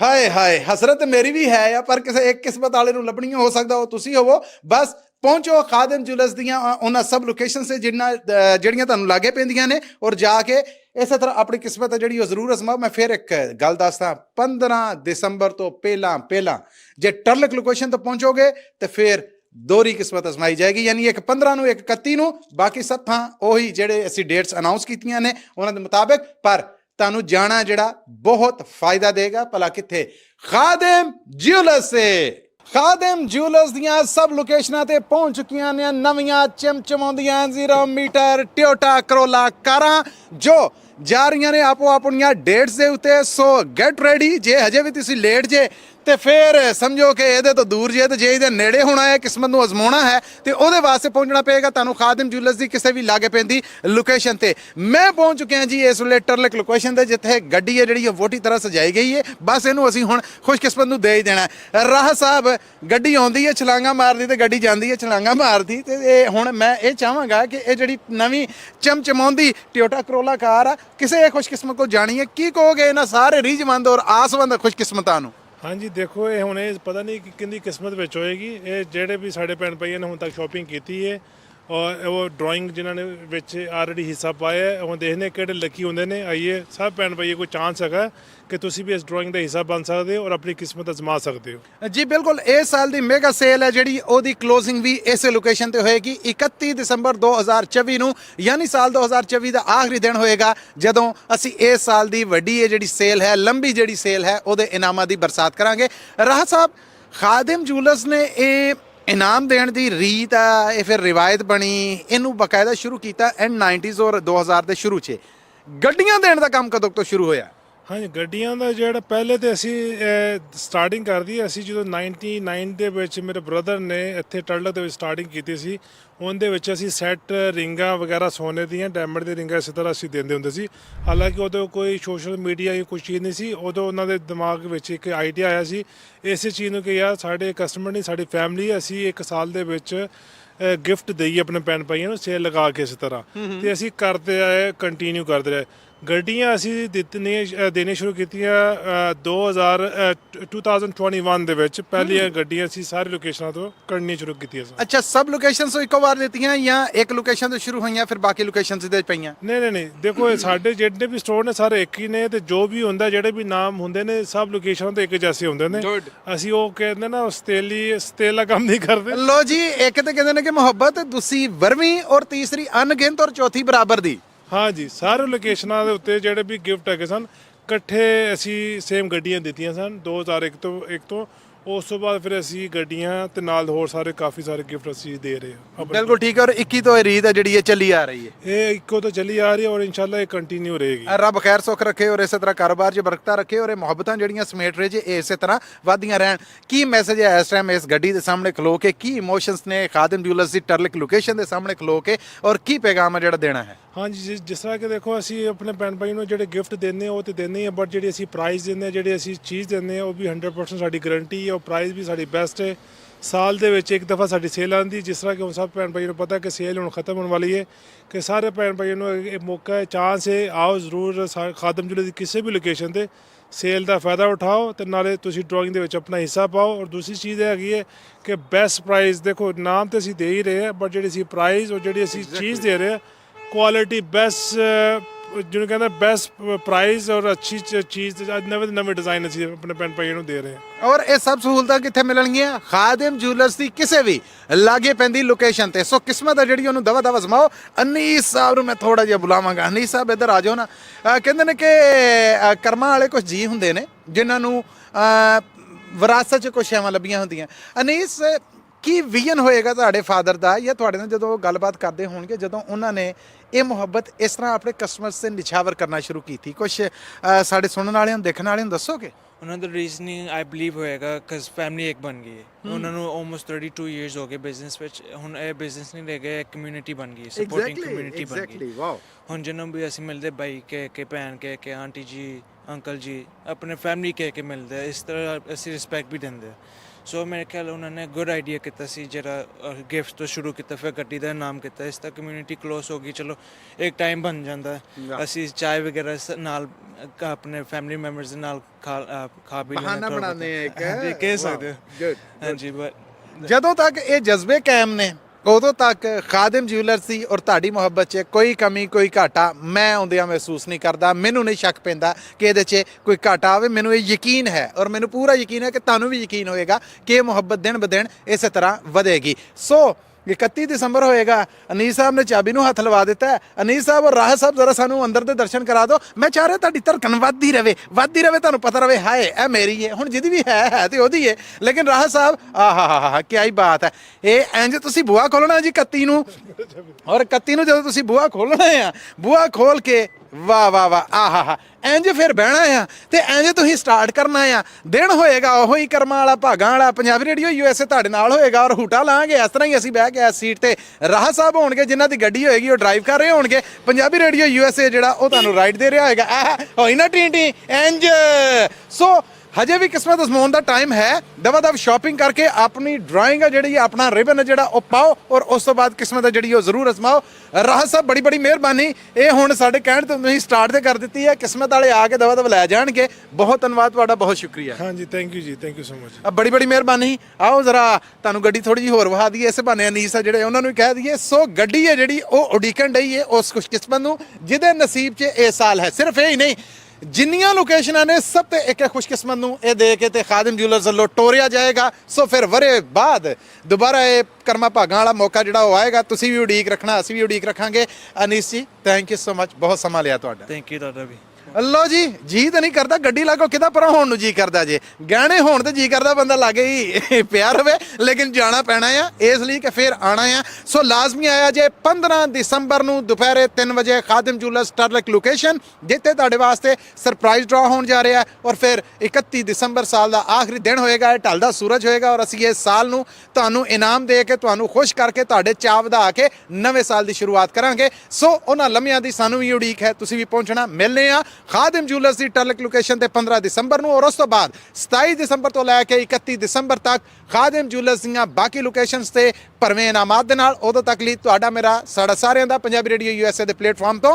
ਹਾਏ ਹਾਏ ਹਸਰਤ ਮੇਰੀ ਵੀ ਹੈ ਆ ਪਰ ਕਿਸੇ ਇੱਕ ਕਿਸਮਤ ਵਾਲੇ ਨੂੰ ਲੱਭਣੀ ਹੋ ਸਕਦਾ ਉਹ ਤੁਸੀਂ ਹੋਵੋ। ਬਸ ਪਹੁੰਚੋ ਖਾਦਮ ਜੁਲਸ ਦੀਆਂ ਅ, ਉਹਨਾਂ ਸਭ ਲੋਕੇਸ਼ਨ ਤੇ ਜਿੰਨਾ ਅ, ਜਿਹੜੀਆਂ ਤੁਹਾਨੂੰ ਲਾਗੇ ਪੈਂਦੀਆਂ ਨੇ ਔਰ ਜਾ ਕੇ ਇਸੇ ਤਰ੍ਹਾਂ ਆਪਣੀ ਕਿਸਮਤ ਹੈ ਜਿਹੜੀ ਉਹ ਜ਼ਰੂਰ ਅਜ਼ਮਾਓ। ਮੈਂ ਫਿਰ ਇੱਕ ਗੱਲ ਦੱਸਦਾ 15 ਦਸੰਬਰ ਤੋਂ ਪਹਿਲਾਂ ਪਹਿਲਾਂ ਜੇ ਟਰਲਕ ਲੋਕੇਸ਼ਨ ਤੋਂ ਪਹੁੰਚੋਗੇ ਤੇ ਫਿਰ ਦੋਹਰੀ ਕਿਸਮਤ ਅਜ਼ਮਾਈ ਜਾਏਗੀ, ਯਾਨੀ ਇੱਕ 15 ਨੂੰ, ਇੱਕ 31 ਨੂੰ, ਬਾਕੀ ਸੱਤਾਂ ਉਹੀ ਜਿਹੜੇ ਅਸੀਂ ਡੇਟਸ ਅਨਾਉਂਸ ਕੀਤੀਆਂ ਨੇ, ਉਹਨਾਂ ਦੇ ਮੁਤਾਬਕ, ਪਰ ਤੁਹਾਨੂੰ ਜਾਣਾ ਜਿਹੜਾ ਬਹੁਤ ਫਾਇਦਾ ਦੇਗਾ, ਭਲਾ ਕਿੱਥੇ? ਖਾਦਮ ਜਿਊਲਰਸ ਸੇ ਖਾਦਮ ਜਿਊਲਰਸ ਦੀਆਂ ਸਭ ਲੋਕੇਸ਼ਨਾਂ ਤੇ ਪਹੁੰਚ ਚੁੱਕੀਆਂ ਨੇ, ਨਵੀਆਂ ਚਮਚਮਾਉਂਦੀਆਂ 0 ਮੀਟਰ ਟਿਓਟਾ ਕਰੋਲਾ ਕਾਰਾਂ, ਜੋ ਜਾ ਰਹੀਆਂ ਨੇ ਆਪੋ ਆਪਣੀਆਂ ਡੇਟਸ ਦੇ ਉੱਤੇ ਸੋ ਗੈਟ ਰੈਡੀ ਜੇ ਹਜੇ ਵੀ ਤੁਸੀਂ ਲੇਟ ਜੇ ਤੇ ਫਿਰ ਸਮਝੋ ਕਿ ਇਹਦੇ ਤੋਂ ਦੂਰ ਜੇ ਤੇ ਜੇ ਇਹਦੇ ਨੇੜੇ ਹੋਣਾ ਹੈ, ਕਿਸਮਤ ਨੂੰ ਅਜ਼ਮਾਉਣਾ ਹੈ, ਤੇ ਉਹਦੇ ਵਾਸਤੇ ਪਹੁੰਚਣਾ ਪਏਗਾ ਤੁਹਾਨੂੰ ਖਾਦਮ ਜੁਲਸ ਦੀ ਕਿਸੇ ਵੀ ਲਾਗੇ ਪੈਂਦੀ ਲੋਕੇਸ਼ਨ ਤੇ। ਮੈਂ ਪਹੁੰਚ ਚੁੱਕਿਆ ਜੀ ਇਸ ਵੇਲੇ ਟਰਲਕ ਲੋਕੇਸ਼ਨ ਤੇ, ਜਿੱਥੇ ਗੱਡੀ ਹੈ ਜਿਹੜੀ ਉਹ ਵੋਟੀ ਤਰ੍ਹਾਂ ਸਜਾਈ ਗਈ ਹੈ। ਬਸ ਇਹਨੂੰ ਅਸੀਂ ਹੁਣ ਖੁਸ਼ਕਿਸਮਤ ਨੂੰ ਦੇ ਹੀ ਦੇਣਾ ਰਾਹ ਸਾਹਿਬ, ਗੱਡੀ ਆਉਂਦੀ ਹੈ ਛਲਾਂਗਾ ਮਾਰਦੀ ਤੇ ਗੱਡੀ ਜਾਂਦੀ ਹੈ ਛਲਾਂਗਾ ਮਾਰਦੀ ਤੇ ਇਹ ਹੁਣ ਮੈਂ ਇਹ ਚਾਹਾਂਗਾ ਕਿ ਇਹ ਜਿਹੜੀ ਨਵੀਂ ਚਮਚਮਾਉਂਦੀ ਟਿਓਟਾ ਕਰੋਲਾ ਕਾਰ ਆ, ਕਿਸੇ ਖੁਸ਼ਕਿਸਮਤ ਕੋਲ ਜਾਣੀ ਹੈ। ਕੀ ਕਹੋਗੇ ਇਹਨਾਂ ਸਾਰੇ ਰੀਝਵੰਦ ਔਰ ਆਸਵੰਦ ਖੁਸ਼ਕਿਸਮਤਾਂ ਨੂੰ? ਹਾਂਜੀ, ਦੇਖੋ, ਇਹ ਹੁਣ ਇਹ ਪਤਾ ਨਹੀਂ ਕਿ ਕਿੰਦੀ ਕਿਸਮਤ ਵਿੱਚ ਹੋਏਗੀ। ਇਹ ਜਿਹੜੇ ਵੀ ਸਾਡੇ ਭੈਣ ਭਾਈਆਂ ਨੇ ਹੁਣ ਤੱਕ ਸ਼ਾਪਿੰਗ ਕੀਤੀ ਹੈ ਔਰ ਉਹ ਡਰਾਇੰਗ ਜਿਨ੍ਹਾਂ ਨੇ ਵਿੱਚ ਆਲਰੇਡੀ ਹਿੱਸਾ ਪਾਇਆ ਹੈ, ਉਹ ਦੇਖਨੇ ਕਿਹੜੇ ਲੱਕੀ ਹੁੰਦੇ ਨੇ। ਆਈਏ ਸਭ ਭੈਣ ਭਾਈਏ, ਕੋਈ ਚਾਂਸ ਹੈਗਾ ਕਿ ਤੁਸੀਂ ਵੀ ਇਸ ਡਰਾਇੰਗ ਦਾ ਹਿੱਸਾ ਬਣ ਸਕਦੇ ਹੋ ਔਰ ਆਪਣੀ ਕਿਸਮਤ ਅਜ਼ਮਾ ਸਕਦੇ ਹੋ। ਜੀ ਬਿਲਕੁਲ ਇਸ ਸਾਲ ਦੀ ਮੈਗਾ ਸੇਲ ਹੈ ਜਿਹੜੀ ਉਹਦੀ ਕਲੋਜ਼ਿੰਗ ਵੀ ਇਸੇ ਲੋਕੇਸ਼ਨ ਤੇ ਹੋਏਗੀ। 31 ਦਸੰਬਰ 2024 ਨੂੰ, ਯਾਨੀ ਸਾਲ 2024 ਦਾ ਆਖਰੀ ਦਿਨ ਹੋਏਗਾ, ਜਦੋਂ ਅਸੀਂ ਇਸ ਸਾਲ ਦੀ ਵੱਡੀ ਇਹ ਜਿਹੜੀ ਸੇਲ ਹੈ, ਲੰਬੀ ਜਿਹੜੀ ਸੇਲ ਹੈ, ਉਹਦੇ ਇਨਾਮਾਂ ਦੀ ਬਰਸਾਤ ਕਰਾਂਗੇ। ਰਾਹ ਸਾਹਿਬ, ਖਾਦਿਮ ਜੂਲਰਸ ਨੇ ਇਹ ਇਨਾਮ ਦੇਣ ਦੀ ਰੀਤ ਆ, ਇਹ ਫਿਰ ਰਿਵਾਇਤ ਬਣੀ, ਇਹਨੂੰ ਬਕਾਇਦਾ ਸ਼ੁਰੂ ਕੀਤਾ ਐਂਡ 90s ਔਰ 2000 ਦੇ ਸ਼ੁਰੂ 'ਚ। ਗੱਡੀਆਂ ਦੇਣ ਦਾ ਕੰਮ ਕਦੋਂ ਤੋਂ ਸ਼ੁਰੂ ਹੋਇਆ? ਹਾਂਜੀ ਗੱਡੀਆਂ ਦਾ ਜਿਹੜਾ ਪਹਿਲੇ ਤੇ ਅਸੀਂ ਸਟਾਰਟਿੰਗ ਕਰਦੀ ਅਸੀਂ ਜਦੋਂ 99 ਦੇ ਵਿੱਚ ਮੇਰੇ ਬ੍ਰਦਰ ਨੇ ਇੱਥੇ ਟਰਲਕ ਦੇ ਵਿੱਚ ਸਟਾਰਟਿੰਗ ਕੀਤੀ ਸੀ ਉਹਦੇ ਵਿੱਚ ਅਸੀਂ ਸੈੱਟ ਰਿੰਗਾਂ ਵਗੈਰਾ ਸੋਨੇ ਦੀਆਂ ਡਾਇਮੰਡ ਦੀਆਂ ਰਿੰਗਾਂ ਇਸੇ ਤਰ੍ਹਾਂ ਅਸੀਂ ਦਿੰਦੇ ਹੁੰਦੇ ਸੀ। ਹਾਲਾਂਕਿ ਉਦੋਂ ਕੋਈ ਸੋਸ਼ਲ ਮੀਡੀਆ ਜਾਂ ਕੋਈ ਚੀਜ਼ ਨਹੀਂ ਸੀ ਉਦੋਂ ਉਹਨਾਂ ਦੇ ਦਿਮਾਗ ਵਿੱਚ ਇੱਕ ਆਈਡੀਆ ਆਇਆ ਸੀ ਇਸੇ ਚੀਜ਼ ਨੂੰ ਕਿ ਯਾਰ ਸਾਡੇ ਕਸਟਮਰ ਨਹੀਂ ਸਾਡੀ ਫੈਮਿਲੀ ਅਸੀਂ ਇੱਕ ਸਾਲ ਦੇ ਵਿੱਚ ਗਿਫਟ ਦੇਈਏ ਆਪਣੇ ਭੈਣ ਭਾਈਆਂ ਨੂੰ ਸੇਲ ਲਗਾ ਕੇ ਇਸ ਤਰ੍ਹਾਂ। ਤੇ ਅਸੀਂ ਕਰਦੇ ਆਏ ਕੰਟੀਨਿਊ ਕਰਦੇ ਰਹੇ। ਗੱਡੀਆਂ ਅਸੀਂ ਦਿੱਤਨੇ ਦੇਣੇ ਸ਼ੁਰੂ ਕੀਤੀਆਂ ਅ, 2000 ਅ, 2021 ਦੇ ਵਿੱਚ। ਪਹਿਲੀਆਂ ਗੱਡੀਆਂ ਅਸੀਂ ਸਾਰੀ ਲੋਕੇਸ਼ਨਾਂ ਤੋਂ ਕਰਨੀਆਂ ਸ਼ੁਰੂ ਕੀਤੀਆਂ ਸਨ ਅੱਛਾ ਸਭ ਲੋਕੇਸ਼ਨਸ ਤੋਂ ਇੱਕੋ ਵਾਰ ਦਿੱਤੀਆਂ ਜਾਂ ਇੱਕ ਲੋਕੇਸ਼ਨ ਤੋਂ ਸ਼ੁਰੂ ਹੋਈਆਂ ਫਿਰ ਬਾਕੀ ਲੋਕੇਸ਼ਨਸ ਦੇ ਪਈਆਂ? ਨਹੀਂ ਨਹੀਂ ਨਹੀਂ। ਦੇਖੋ ਸਾਡੇ ਜਿਹੜੇ ਵੀ ਸਟੋਰ ਨੇ ਸਾਰੇ ਇੱਕ ਹੀ ਨੇ ਤੇ ਜੋ ਵੀ ਹੁੰਦਾ ਜਿਹੜੇ ਵੀ ਨਾਮ ਹੁੰਦੇ ਨੇ ਸਭ ਲੋਕੇਸ਼ਨ ਤੇ ਇੱਕ ਜੈਸੇ ਹੁੰਦੇ ਨੇ. ਅਸੀਂ ਉਹ ਕਹਿੰਦੇ ਨਾ ਸਤੇਲੀ ਸਤੇਲਾ ਕੰਮ ਨਹੀਂ ਕਰਦੇ। ਲੋ ਜੀ ਇੱਕ ਤੇ ਕਹਿੰਦੇ ਨੇ ਕਿ ਮੁਹੱਬਤ ਦੂਸਰੀ ਵਰਵੀਂ ਔਰ ਤੀਸਰੀ ਅਣਗਿਣਤ ਔਰ ਚੌਥੀ ਬਰਾਬਰ ਦੀ। ਹਾਂ ਜੀ ਸਾਰੇ ਲੋਕੇਸ਼ਨਾਂ ਦੇ ਉੱਤੇ ਜਿਹੜੇ ਵੀ ਗਿਫਟ ਹੈਗੇ ਸਨ ਇਕੱਠੇ ਅਸੀਂ ਸੇਮ ਗੱਡੀਆਂ ਦਿੱਤੀਆਂ ਸਨ 2001 ਤੋਂ ਇੱਕ ਤੋਂ। ਉਸ ਤੋਂ ਬਾਅਦ ਫਿਰ ਅਸੀਂ ਗੱਡੀਆਂ ਤੇ ਨਾਲ ਹੋਰ ਸਾਰੇ ਕਾਫੀ ਸਾਰੇ ਗਿਫਟ ਅਸੀਂ ਦੇ ਰਹੇ ਹਾਂ। ਬਿਲਕੁਲ ਠੀਕ ਹੈ ਔਰ 21 ਤੋਂ ਇਹ ਰੀਤ ਹੈ ਜਿਹੜੀ ਇਹ ਚੱਲੀ ਆ ਰਹੀ ਹੈ। ਇਹ ਇੱਕੋ ਤਾਂ ਚੱਲੀ ਆ ਰਹੀ ਹੈ ਔਰ ਇਨਸ਼ਾਅੱਲਾ ਇਹ ਕੰਟੀਨਿਊ ਰਹੇਗੀ। ਰੱਬ ਖੈਰ ਸੁੱਖ ਰੱਖੇ ਔਰ ਇਸੇ ਤਰ੍ਹਾਂ ਕਾਰੋਬਾਰ 'ਚ ਬਰਕਤਾਂ ਰੱਖੇ ਔਰ ਇਹ ਮੁਹੱਬਤਾਂ ਜਿਹੜੀਆਂ ਸਮੇਟ ਰਹੇ ਜੇ ਇਹ ਇਸੇ ਤਰ੍ਹਾਂ ਵਧਦੀਆਂ ਰਹਿਣ। ਕੀ ਮੈਸੇਜ ਹੈ ਇਸ ਟਾਈਮ ਇਸ ਗੱਡੀ ਦੇ ਸਾਹਮਣੇ ਖਲੋ ਕੇ? ਕੀ ਇਮੋਸ਼ਨਸ ਨੇ? ਖਾਦਮ ਜੂਲਰਸ ਦੀ ਟਰਲਿਕ ਲੋਕੇਸ਼ਨ ਦੇ ਸਾਹਮਣੇ ਖਲੋ ਕੇ? ਔਰ ਕੀ ਪੈਗਾਮ ਹੈ ਜਿਹੜਾ ਦੇਣਾ ਹੈ? ਹਾਂਜੀ ਜਿਸ ਜਿਸ ਤਰ੍ਹਾਂ ਕਿ ਦੇਖੋ ਅਸੀਂ ਆਪਣੇ ਭੈਣ ਭਾਈ ਨੂੰ ਜਿਹੜੇ ਗਿਫਟ ਦਿੰਦੇ ਹਾਂ ਉਹ ਤੇ ਦਿੰਦੇ ਹੀ ਆ ਬਟ ਜਿਹੜੀ ਅਸੀਂ ਪ੍ਰਾਈਜ਼ ਦਿੰਦੇ ਹਾਂ ਜਿਹੜੀ ਅਸੀਂ ਚੀਜ਼ ਦਿੰਦੇ ਹਾਂ ਉਹ ਵੀ 100% ਸਾਡੀ ਗਾਰੰਟੀ ਹੈ ਉਹ ਪ੍ਰਾਈਜ਼ ਵੀ ਸਾਡੀ ਬੈਸਟ ਹੈ ਸਾਲ ਦੇ ਵਿੱਚ ਇੱਕ ਦਫਾ ਸਾਡੀ ਸੇਲ ਆਉਂਦੀ ਜਿਸ ਤਰ੍ਹਾਂ ਕਿ ਹੁਣ ਸਭ ਭੈਣ ਭਾਈ ਨੂੰ ਪਤਾ ਕਿ ਸੇਲ ਹੁਣ ਖਤਮ ਹੋਣ ਵਾਲੀ ਹੈ ਕਿ ਸਾਰੇ ਭੈਣ ਭਾਈ ਨੂੰ ਇਹ ਮੌਕਾ ਹੈ ਚਾਂਸ ਹੈ ਆਓ ਜ਼ਰੂਰ ਸਾ- ਖਾਦਮ ਜੁਲੇ ਦੀ ਕਿਸੇ ਵੀ ਲੋਕੇਸ਼ਨ ਤੇ ਸੇਲ ਦਾ ਫਾਇਦਾ ਉਠਾਓ ਤੇ ਨਾਲੇ ਤੁਸੀਂ ਡਰਾਇੰਗ ਦੇ ਵਿੱਚ ਆਪਣਾ ਹਿੱਸਾ ਪਾਓ। ਔਰ ਦੂਸਰੀ ਚੀਜ਼ ਇਹ ਹੈਗੀ ਹੈ ਕਿ ਬੈਸਟ ਪ੍ਰਾਈਜ਼ ਦੇਖੋ ਨਾਮ ਤੇ ਅਸੀਂ ਦੇ ਹੀ ਰਹੇ ਹਾਂ ਬਟ ਜਿਹੜੀ ਅਸੀਂ ਪ੍ਰਾਈਜ਼ ਔਰ ਜਿਹੜੀ ਅਸੀਂ ਚੀਜ਼ ਦੇ ਰਹੇ ਹਾਂ ਕੁਆਲਿਟੀ ਬੈਸਟ uh, ਜਿਹਨੂੰ ਕਹਿੰਦਾ ਬੈਸਟ ਪ੍ਰਾਈਸ ਔਰ ਅੱਛੀ ਚ- ਚੀਜ਼ ਤੇ ਅੱਜ ਨਵੇਂ ਨਵੇਂ ਡਿਜ਼ਾਈਨ ਅਸੀਂ ਆਪਣੇ ਪੈਨ ਭਾਈਆਂ ਨੂੰ ਦੇ ਰਹੇ ਹਾਂ। ਔਰ ਇਹ ਸਭ ਸਹੂਲਤਾਂ ਕਿੱਥੇ ਮਿਲਣਗੀਆਂ? ਖਾਦਮ ਜੂਲਰਸ ਦੀ ਕਿਸੇ ਵੀ ਲਾਗੇ ਪੈਂਦੀ ਲੋਕੇਸ਼ਨ ਤੇ। ਸੋ ਕਿਸਮਤ ਹੈ ਜਿਹੜੀ ਉਹਨੂੰ ਦਵਾ ਦਵਾ ਸਮਾਓ। ਅਨੀਸ ਸਾਹਿਬ ਨੂੰ ਮੈਂ ਥੋੜਾ ਜਿਹਾ ਬੁਲਾਵਾਂਗਾ। ਅਨੀਸ ਸਾਹਿਬ ਇੱਧਰ ਆ ਜਾਓ ਨਾ। ਅਹ ਕਹਿੰਦੇ ਨੇ ਕਿ ਅਹ ਕਰਮਾਂ ਵਾਲੇ ਕੁਝ ਜੀ ਹੁੰਦੇ ਨੇ ਜਿਨ੍ਹਾਂ ਨੂੰ ਅਹ, ਵਿਰਾਸਤ 'ਚ ਕੁਝ ਐਵਾਂ ਲੱਭੀਆਂ ਹੁੰਦੀਆਂ। ਅਨੀਸ ਕੀ ਵਿਜ਼ਨ ਹੋਏਗਾ ਤੁਹਾਡੇ ਫਾਦਰ ਦਾ ਜਾਂ ਤੁਹਾਡੇ ਨਾਲ ਜਦੋਂ ਉਹ ਗੱਲਬਾਤ ਕਰਦੇ ਹੋਣਗੇ ਜਦੋਂ ਉਹਨਾਂ ਨੇ ਇਹ ਮੁਹੱਬਤ ਇਸ ਤਰ੍ਹਾਂ ਆਪਣੇ ਕਸਟਮਰਸ ਤੇ ਨਿਛਾਵਰ ਕਰਨਾ ਸ਼ੁਰੂ ਕੀਤੀ? ਕੁਝ ਸਾਡੇ ਸੁਣਨ ਵਾਲਿਆਂ ਨੂੰ ਦੇਖਣ ਵਾਲਿਆਂ ਨੂੰ ਦੱਸੋਗੇ? ਉਹਨਾਂ ਦਾ ਰੀਜ਼ਨਿੰਗ ਆਈ ਬਲੀਵ ਹੋਏਗਾ ਕਿਉਂਕਿ ਫੈਮਿਲੀ ਇੱਕ ਬਣ ਗਈ ਹੈ। ਉਹਨਾਂ ਨੂੰ ਆਲਮੋਸਟ 32 ਇਅਰਸ ਹੋ ਗਏ ਬਿਜ਼ਨਸ ਵਿੱਚ। ਹੁਣ ਇਹ ਬਿਜ਼ਨਸ ਨਹੀਂ ਰਹਿ ਗਿਆ ਕਮਿਊਨਿਟੀ ਬਣ ਗਈ ਸਪੋਰਟਿੰਗ ਕਮਿਊਨਿਟੀ ਬਣ ਗਈ। ਵਾਓ ਹੁਣ ਜਿਹਨੂੰ ਵੀ ਅਸੀਂ ਮਿਲਦੇ ਬਾਈ ਕਹਿ ਕੇ ਭੈਣ ਕਹਿ ਕੇ ਆਂਟੀ ਜੀ ਅੰਕਲ ਜੀ ਆਪਣੇ ਫੈਮਿਲੀ ਕਹਿ ਕੇ ਮਿਲਦੇ। ਇਸ ਤਰ੍ਹਾਂ ਅਸੀਂ ਰਿਸਪੈਕਟ ਵੀ ਦਿੰਦੇ ਸੋ ਮੇਰੇ ਖਿਆਲ ਉਹਨਾਂ ਨੇ ਗੁੱਡ ਆਈਡੀਆ ਕੀਤਾ ਸੀ ਜਿਹੜਾ ਗਿਫਟ ਤੋਂ ਸ਼ੁਰੂ ਕੀਤਾ ਫਿਰ ਗੱਡੀ ਦਾ ਨਾਮ ਕੀਤਾ। ਇਸ ਤਰ੍ਹਾਂ ਕਮਿਊਨਿਟੀ ਕਲੋਸ ਹੋ ਗਈ ਚਲੋ ਇੱਕ ਟਾਈਮ ਬਣ ਜਾਂਦਾ। ਅਸੀਂ ਚਾय ਵਗੈਰਾ ਨਾਲ ਆਪਣੇ ਫੈਮਿਲੀ ਮੈਂਬਰਸ ਦੇ ਨਾਲ ਖਾ ਬਹਾਨਾ ਥੋੜ੍ਹਾ ਬਣਾਉਂਦੇ ਆ ਇੱਕ। ਕਹਿ ਸਕਦੇ ਹਾਂਜੀ ਬਟ ਜਦੋਂ ਤੱਕ ਇਹ ਜਜ਼ਬੇ ਕਾਇਮ ਨੇ ਉਦੋਂ ਤੱਕ ਖਾਦਮ ਜਿਊਲਰਸ ਸੀ ਔਰ ਤੁਹਾਡੀ ਮੁਹੱਬਤ 'ਚ ਕੋਈ ਕਮੀ, ਕੋਈ ਘਾਟਾ ਮੈਂ ਆਉਂਦਿਆਂ ਮਹਿਸੂਸ ਨਹੀਂ ਕਰਦਾ। ਮੈਨੂੰ ਨਹੀਂ ਸ਼ੱਕ ਪੈਂਦਾ ਕਿ ਇਹਦੇ 'ਚ ਕੋਈ ਘਾਟਾ ਆਵੇ। ਮੈਨੂੰ ਇਹ ਯਕੀਨ ਹੈ ਔਰ ਮੈਨੂੰ ਪੂਰਾ ਯਕੀਨ ਹੈ ਕਿ ਤੁਹਾਨੂੰ ਵੀ ਯਕੀਨ ਹੋਏਗਾ ਕਿ ਇਹ ਮੁਹੱਬਤ ਦਿਨ ਬ ਦਿਨ ਇਸੇ ਤਰ੍ਹਾਂ ਵਧੇਗੀ। ਸੋ 31 ਦਸੰਬਰ ਹੋਏਗਾ। ਅਨੀਸ ਸਾਹਿਬ ਨੇ ਚਾਬੀ ਨੂੰ ਹੱਥ ਲਵਾ ਦਿੱਤਾ ਹੈ। ਅਨੀਸ ਸਾਹਿਬ ਔਰ ਰਾਹ ਸਾਹਿਬ ਜ਼ਰਾ ਸਾਨੂੰ ਅੰਦਰ ਦੇ ਦਰਸ਼ਨ ਕਰਾ ਦਿਓ। ਮੈਂ ਚਾਹ ਰਿਹਾ ਤੁਹਾਡੀ ਧੜਕਣ ਵੱਧਦੀ ਰਵੇ ਵੱਧਦੀ ਰਵੇ, ਤੁਹਾਨੂੰ ਪਤਾ ਰਵੇ, ਹਾਏ, ਇਹ ਮੇਰੀ ਹੈ ਹੁਣ ਜਿਹਦੀ ਵੀ ਹੈ ਹੈ ਤੇ ਉਹਦੀ ਹੈ ਲੇਕਿਨ ਰਾਹ ਸਾਹਿਬ ਆਹਾਹਾਹਾ ਕੀ ਹੀ ਬਾਤ ਹੈ। ਇਹ ਇੰਜ ਤੁਸੀਂ ਬੂਹਾ ਖੋਲਣਾ ਜੀ 31 ਨੂੰ। ਔਰ 31 ਨੂੰ ਜਦੋਂ ਤੁਸੀਂ ਬੂਹਾ ਖੋਲਣਾ ਆ, ਬੂਹਾ ਖੋਲ ਕੇ ਵਾਹ ਵਾਹ ਵਾਹ ਆਹਾਹਾ ਇੰਜ ਫਿਰ ਬਹਿਣਾ ਆ ਤੇ ਇੰਜ ਤੁਸੀਂ ਸਟਾਰਟ ਕਰਨਾ ਆ। ਦਿਨ ਹੋਏਗਾ, ਉਹੋ ਹੀ ਕਰਮਾਂ ਵਾਲਾ, ਭਾਗਾਂ ਵਾਲਾ, ਪੰਜਾਬੀ ਰੇਡੀਓ ਯੂਐਸਏ ਤੁਹਾਡੇ ਨਾਲ ਹੋਏਗਾ ਔਰ ਹੂਟਾ ਲਾਂਗੇ। ਇਸ ਤਰ੍ਹਾਂ ਹੀ ਅਸੀਂ ਬਹਿ ਕੇ ਇਸ ਸੀਟ ਤੇ ਰਾਹ ਸਾਹਿਬ ਹੋਣਗੇ, ਜਿਨ੍ਹਾਂ ਦੀ ਗੱਡੀ ਹੋਏਗੀ, ਉਹ ਡਰਾਈਵ ਕਰ ਰਹੇ ਹੋਣਗੇ। ਪੰਜਾਬੀ ਰੇਡੀਓ ਯੂਐਸਏ ਜਿਹੜਾ, ਉਹ ਤੁਹਾਨੂੰ ਰਾਈਡ ਦੇ ਰਿਹਾ ਹੋਏਗਾ। ਆਹ, ਹੋਈ ਨਾ ਟੀ ਟੀ ਇੰਜ। ਸੋ ਹਜੇ ਵੀ ਕਿਸਮਤ ਅਜ਼ਮਾਉਣ ਦਾ ਟਾਈਮ ਹੈ। ਦਵਾ ਦਵ ਸ਼ਾਪਿੰਗ ਕਰਕੇ ਆਪਣੀ ਡਰਾਇੰਗ ਆ ਜਿਹੜੀ ਆਪਣਾ ਰਿਬਨ ਜਿਹੜਾ ਉਹ ਪਾਓ ਔਰ ਉਸ ਤੋਂ ਬਾਅਦ ਕਿਸਮਤ ਆ ਜਿਹੜੀ ਉਹ ਜ਼ਰੂਰ ਅਜ਼ਮਾਓ। ਰਾਹ ਸਾਹਿਬ ਬੜੀ ਬੜੀ ਮਿਹਰਬਾਨੀ। ਇਹ ਹੁਣ ਸਾਡੇ ਕਹਿਣ ਤੋਂ ਤੁਸੀਂ ਸਟਾਰਟ ਤੇ ਕਰ ਦਿੱਤੀ ਹੈ ਕਿਸਮਤ ਵਾਲੇ ਆ ਕੇ ਦਵਾ ਦਵ ਲੈ ਜਾਣਗੇ। ਬਹੁਤ ਧੰਨਵਾਦ ਤੁਹਾਡਾ ਬਹੁਤ ਸ਼ੁਕਰੀਆ। ਹਾਂਜੀ ਥੈਂਕ ਯੂ ਜੀ ਥੈਂਕ ਯੂ ਸੋ ਮਚ ਬੜੀ ਬੜੀ ਮਿਹਰਬਾਨੀ। ਆਓ ਜ਼ਰਾ ਤੁਹਾਨੂੰ ਗੱਡੀ ਥੋੜੀ ਜਿਹੀ ਹੋਰ ਵਿਖਾ ਦਈਏ। ਇਸ ਬਹਾਨੇ ਅਨੀਸ ਆ ਜਿਹੜੇ ਉਹਨਾਂ ਨੂੰ ਵੀ ਕਹਿ ਦਈਏ। ਸੋ ਗੱਡੀ ਹੈ ਜਿਹੜੀ ਉਹ ਉਡੀਕਣ ਡਈ ਹੈ ਉਸ ਖੁਸ਼ਕਿਸਮਤ ਨੂੰ ਜਿਹਦੇ ਨਸੀਬ 'ਚ ਇਹ ਸਾਲ ਹੈ। ਸਿਰਫ ਇਹ ਹੀ ਨਹੀਂ ਜਿੰਨੀਆਂ ਲੋਕੇਸ਼ਨਾਂ ਨੇ, ਸਭ ਤੇ ਇੱਕ ਇੱਕ ਖੁਸ਼ਕਿਸਮਤ ਨੂੰ, ਇਹ ਦੇ ਕੇ ਤੇ ਖਾਦਮ ਜੁਐਲਰਸ ਵੱਲੋਂ ਟੋਰਿਆ ਜਾਏਗਾ। ਸੋ ਫਿਰ ਵਰੇ ਬਾਅਦ ਦੁਬਾਰਾ ਇਹ ਕਰਮਾ ਭਾਗਾਂ ਵਾਲਾ ਮੌਕਾ ਜਿਹੜਾ ਉਹ ਆਏਗਾ, ਤੁਸੀਂ ਵੀ ਉਡੀਕ ਰੱਖਣਾ, ਅਸੀਂ ਵੀ ਉਡੀਕ ਰੱਖਾਂਗੇ। ਅਨੀਸ ਜੀ ਥੈਂਕ ਯੂ ਸੋ ਮਚ ਬਹੁਤ ਸਮਾਂ ਲਿਆ ਤੁਹਾਡਾ। ਥੈਂਕ ਯੂ ਤੁਹਾਡਾ ਵੀ ਲਓ ਜੀ ਜੀ ਤਾਂ ਨਹੀਂ ਕਰਦਾ, ਗੱਡੀ ਲਾਗੋ ਕਿਦਾ ਪਰਾਂ ਹੋਣ ਨੂੰ ਜੀ ਕਰਦਾ ਜੇ। ਗਹਿਣੇ ਹੋਣ ਤੇ ਜੀ ਕਰਦਾ ਬੰਦਾ ਲਾਗੇ ਹੀ ਪਿਆਰ ਹੋਵੇ ਲੇਕਿਨ ਜਾਣਾ ਪੈਣਾ ਆ, ਇਸ ਲਈ ਕਿ ਫਿਰ ਆਣਾ ਆ। ਸੋ ਲਾਜ਼ਮੀ ਆਇਆ ਜੇ 15 ਦਸੰਬਰ ਨੂੰ ਦੁਪਹਿਰੇ 3 ਵਜੇ ਖਾਦਮ ਜੂਲਰ ਸਟਾਰਲਕ ਲੋਕੇਸ਼ਨ, ਜਿੱਥੇ ਤੁਹਾਡੇ ਵਾਸਤੇ ਸਰਪ੍ਰਾਈਜ਼ ਡਰਾ ਹੋਣ ਜਾ ਰਿਹਾ। ਔਰ ਫਿਰ 31 ਦਸੰਬਰ ਸਾਲ ਦਾ ਆਖਰੀ ਦਿਨ ਹੋਏਗਾ, ਇਹ ਢਲਦਾ ਸੂਰਜ ਹੋਏਗਾ ਔਰ ਅਸੀਂ ਇਸ ਸਾਲ ਨੂੰ ਤੁਹਾਨੂੰ ਇਨਾਮ ਦੇ ਕੇ, ਤੁਹਾਨੂੰ ਖੁਸ਼ ਕਰਕੇ, ਤੁਹਾਡੇ ਚਾਅ ਵਧਾ ਕੇ ਨਵੇਂ ਸਾਲ ਦੀ ਸ਼ੁਰੂਆਤ ਕਰਾਂਗੇ। ਸੋ ਉਹਨਾਂ ਲਮਿਆਂ ਦੀ ਸਾਨੂੰ ਵੀ ਉਡੀਕ ਹੈ, ਤੁਸੀਂ ਵੀ ਪਹੁੰਚਣਾ ਮਿਲਨੇ ਆ ਖਾਦਮ ਜੂਲਰਸ ਦੀ ਟਰਲਕ ਲੋਕੇਸ਼ਨ ਤੇ 15 ਦਸੰਬਰ ਨੂੰ, ਔਰ ਉਸ ਤੋਂ ਬਾਅਦ 27 ਦਸੰਬਰ ਤੋਂ ਲੈ ਕੇ 31 ਦਸੰਬਰ ਤੱਕ ਖਾਦਮ ਜੂਲਰਸ ਦੀਆਂ ਬਾਕੀ ਲੋਕੇਸ਼ਨਸ ਤੇ ਭਰਵੇਂ ਇਨਾਮਾਤ ਦੇ ਨਾਲ। ਉਦੋਂ ਤੱਕ ਲਈ ਤੁਹਾਡਾ ਮੇਰਾ ਸਾਡਾ ਸਾਰਿਆਂ ਦਾ ਪੰਜਾਬੀ ਰੇਡੀਓ ਯੂਐਸਏ ਦੇ ਪਲੇਟਫਾਰਮ ਤੋਂ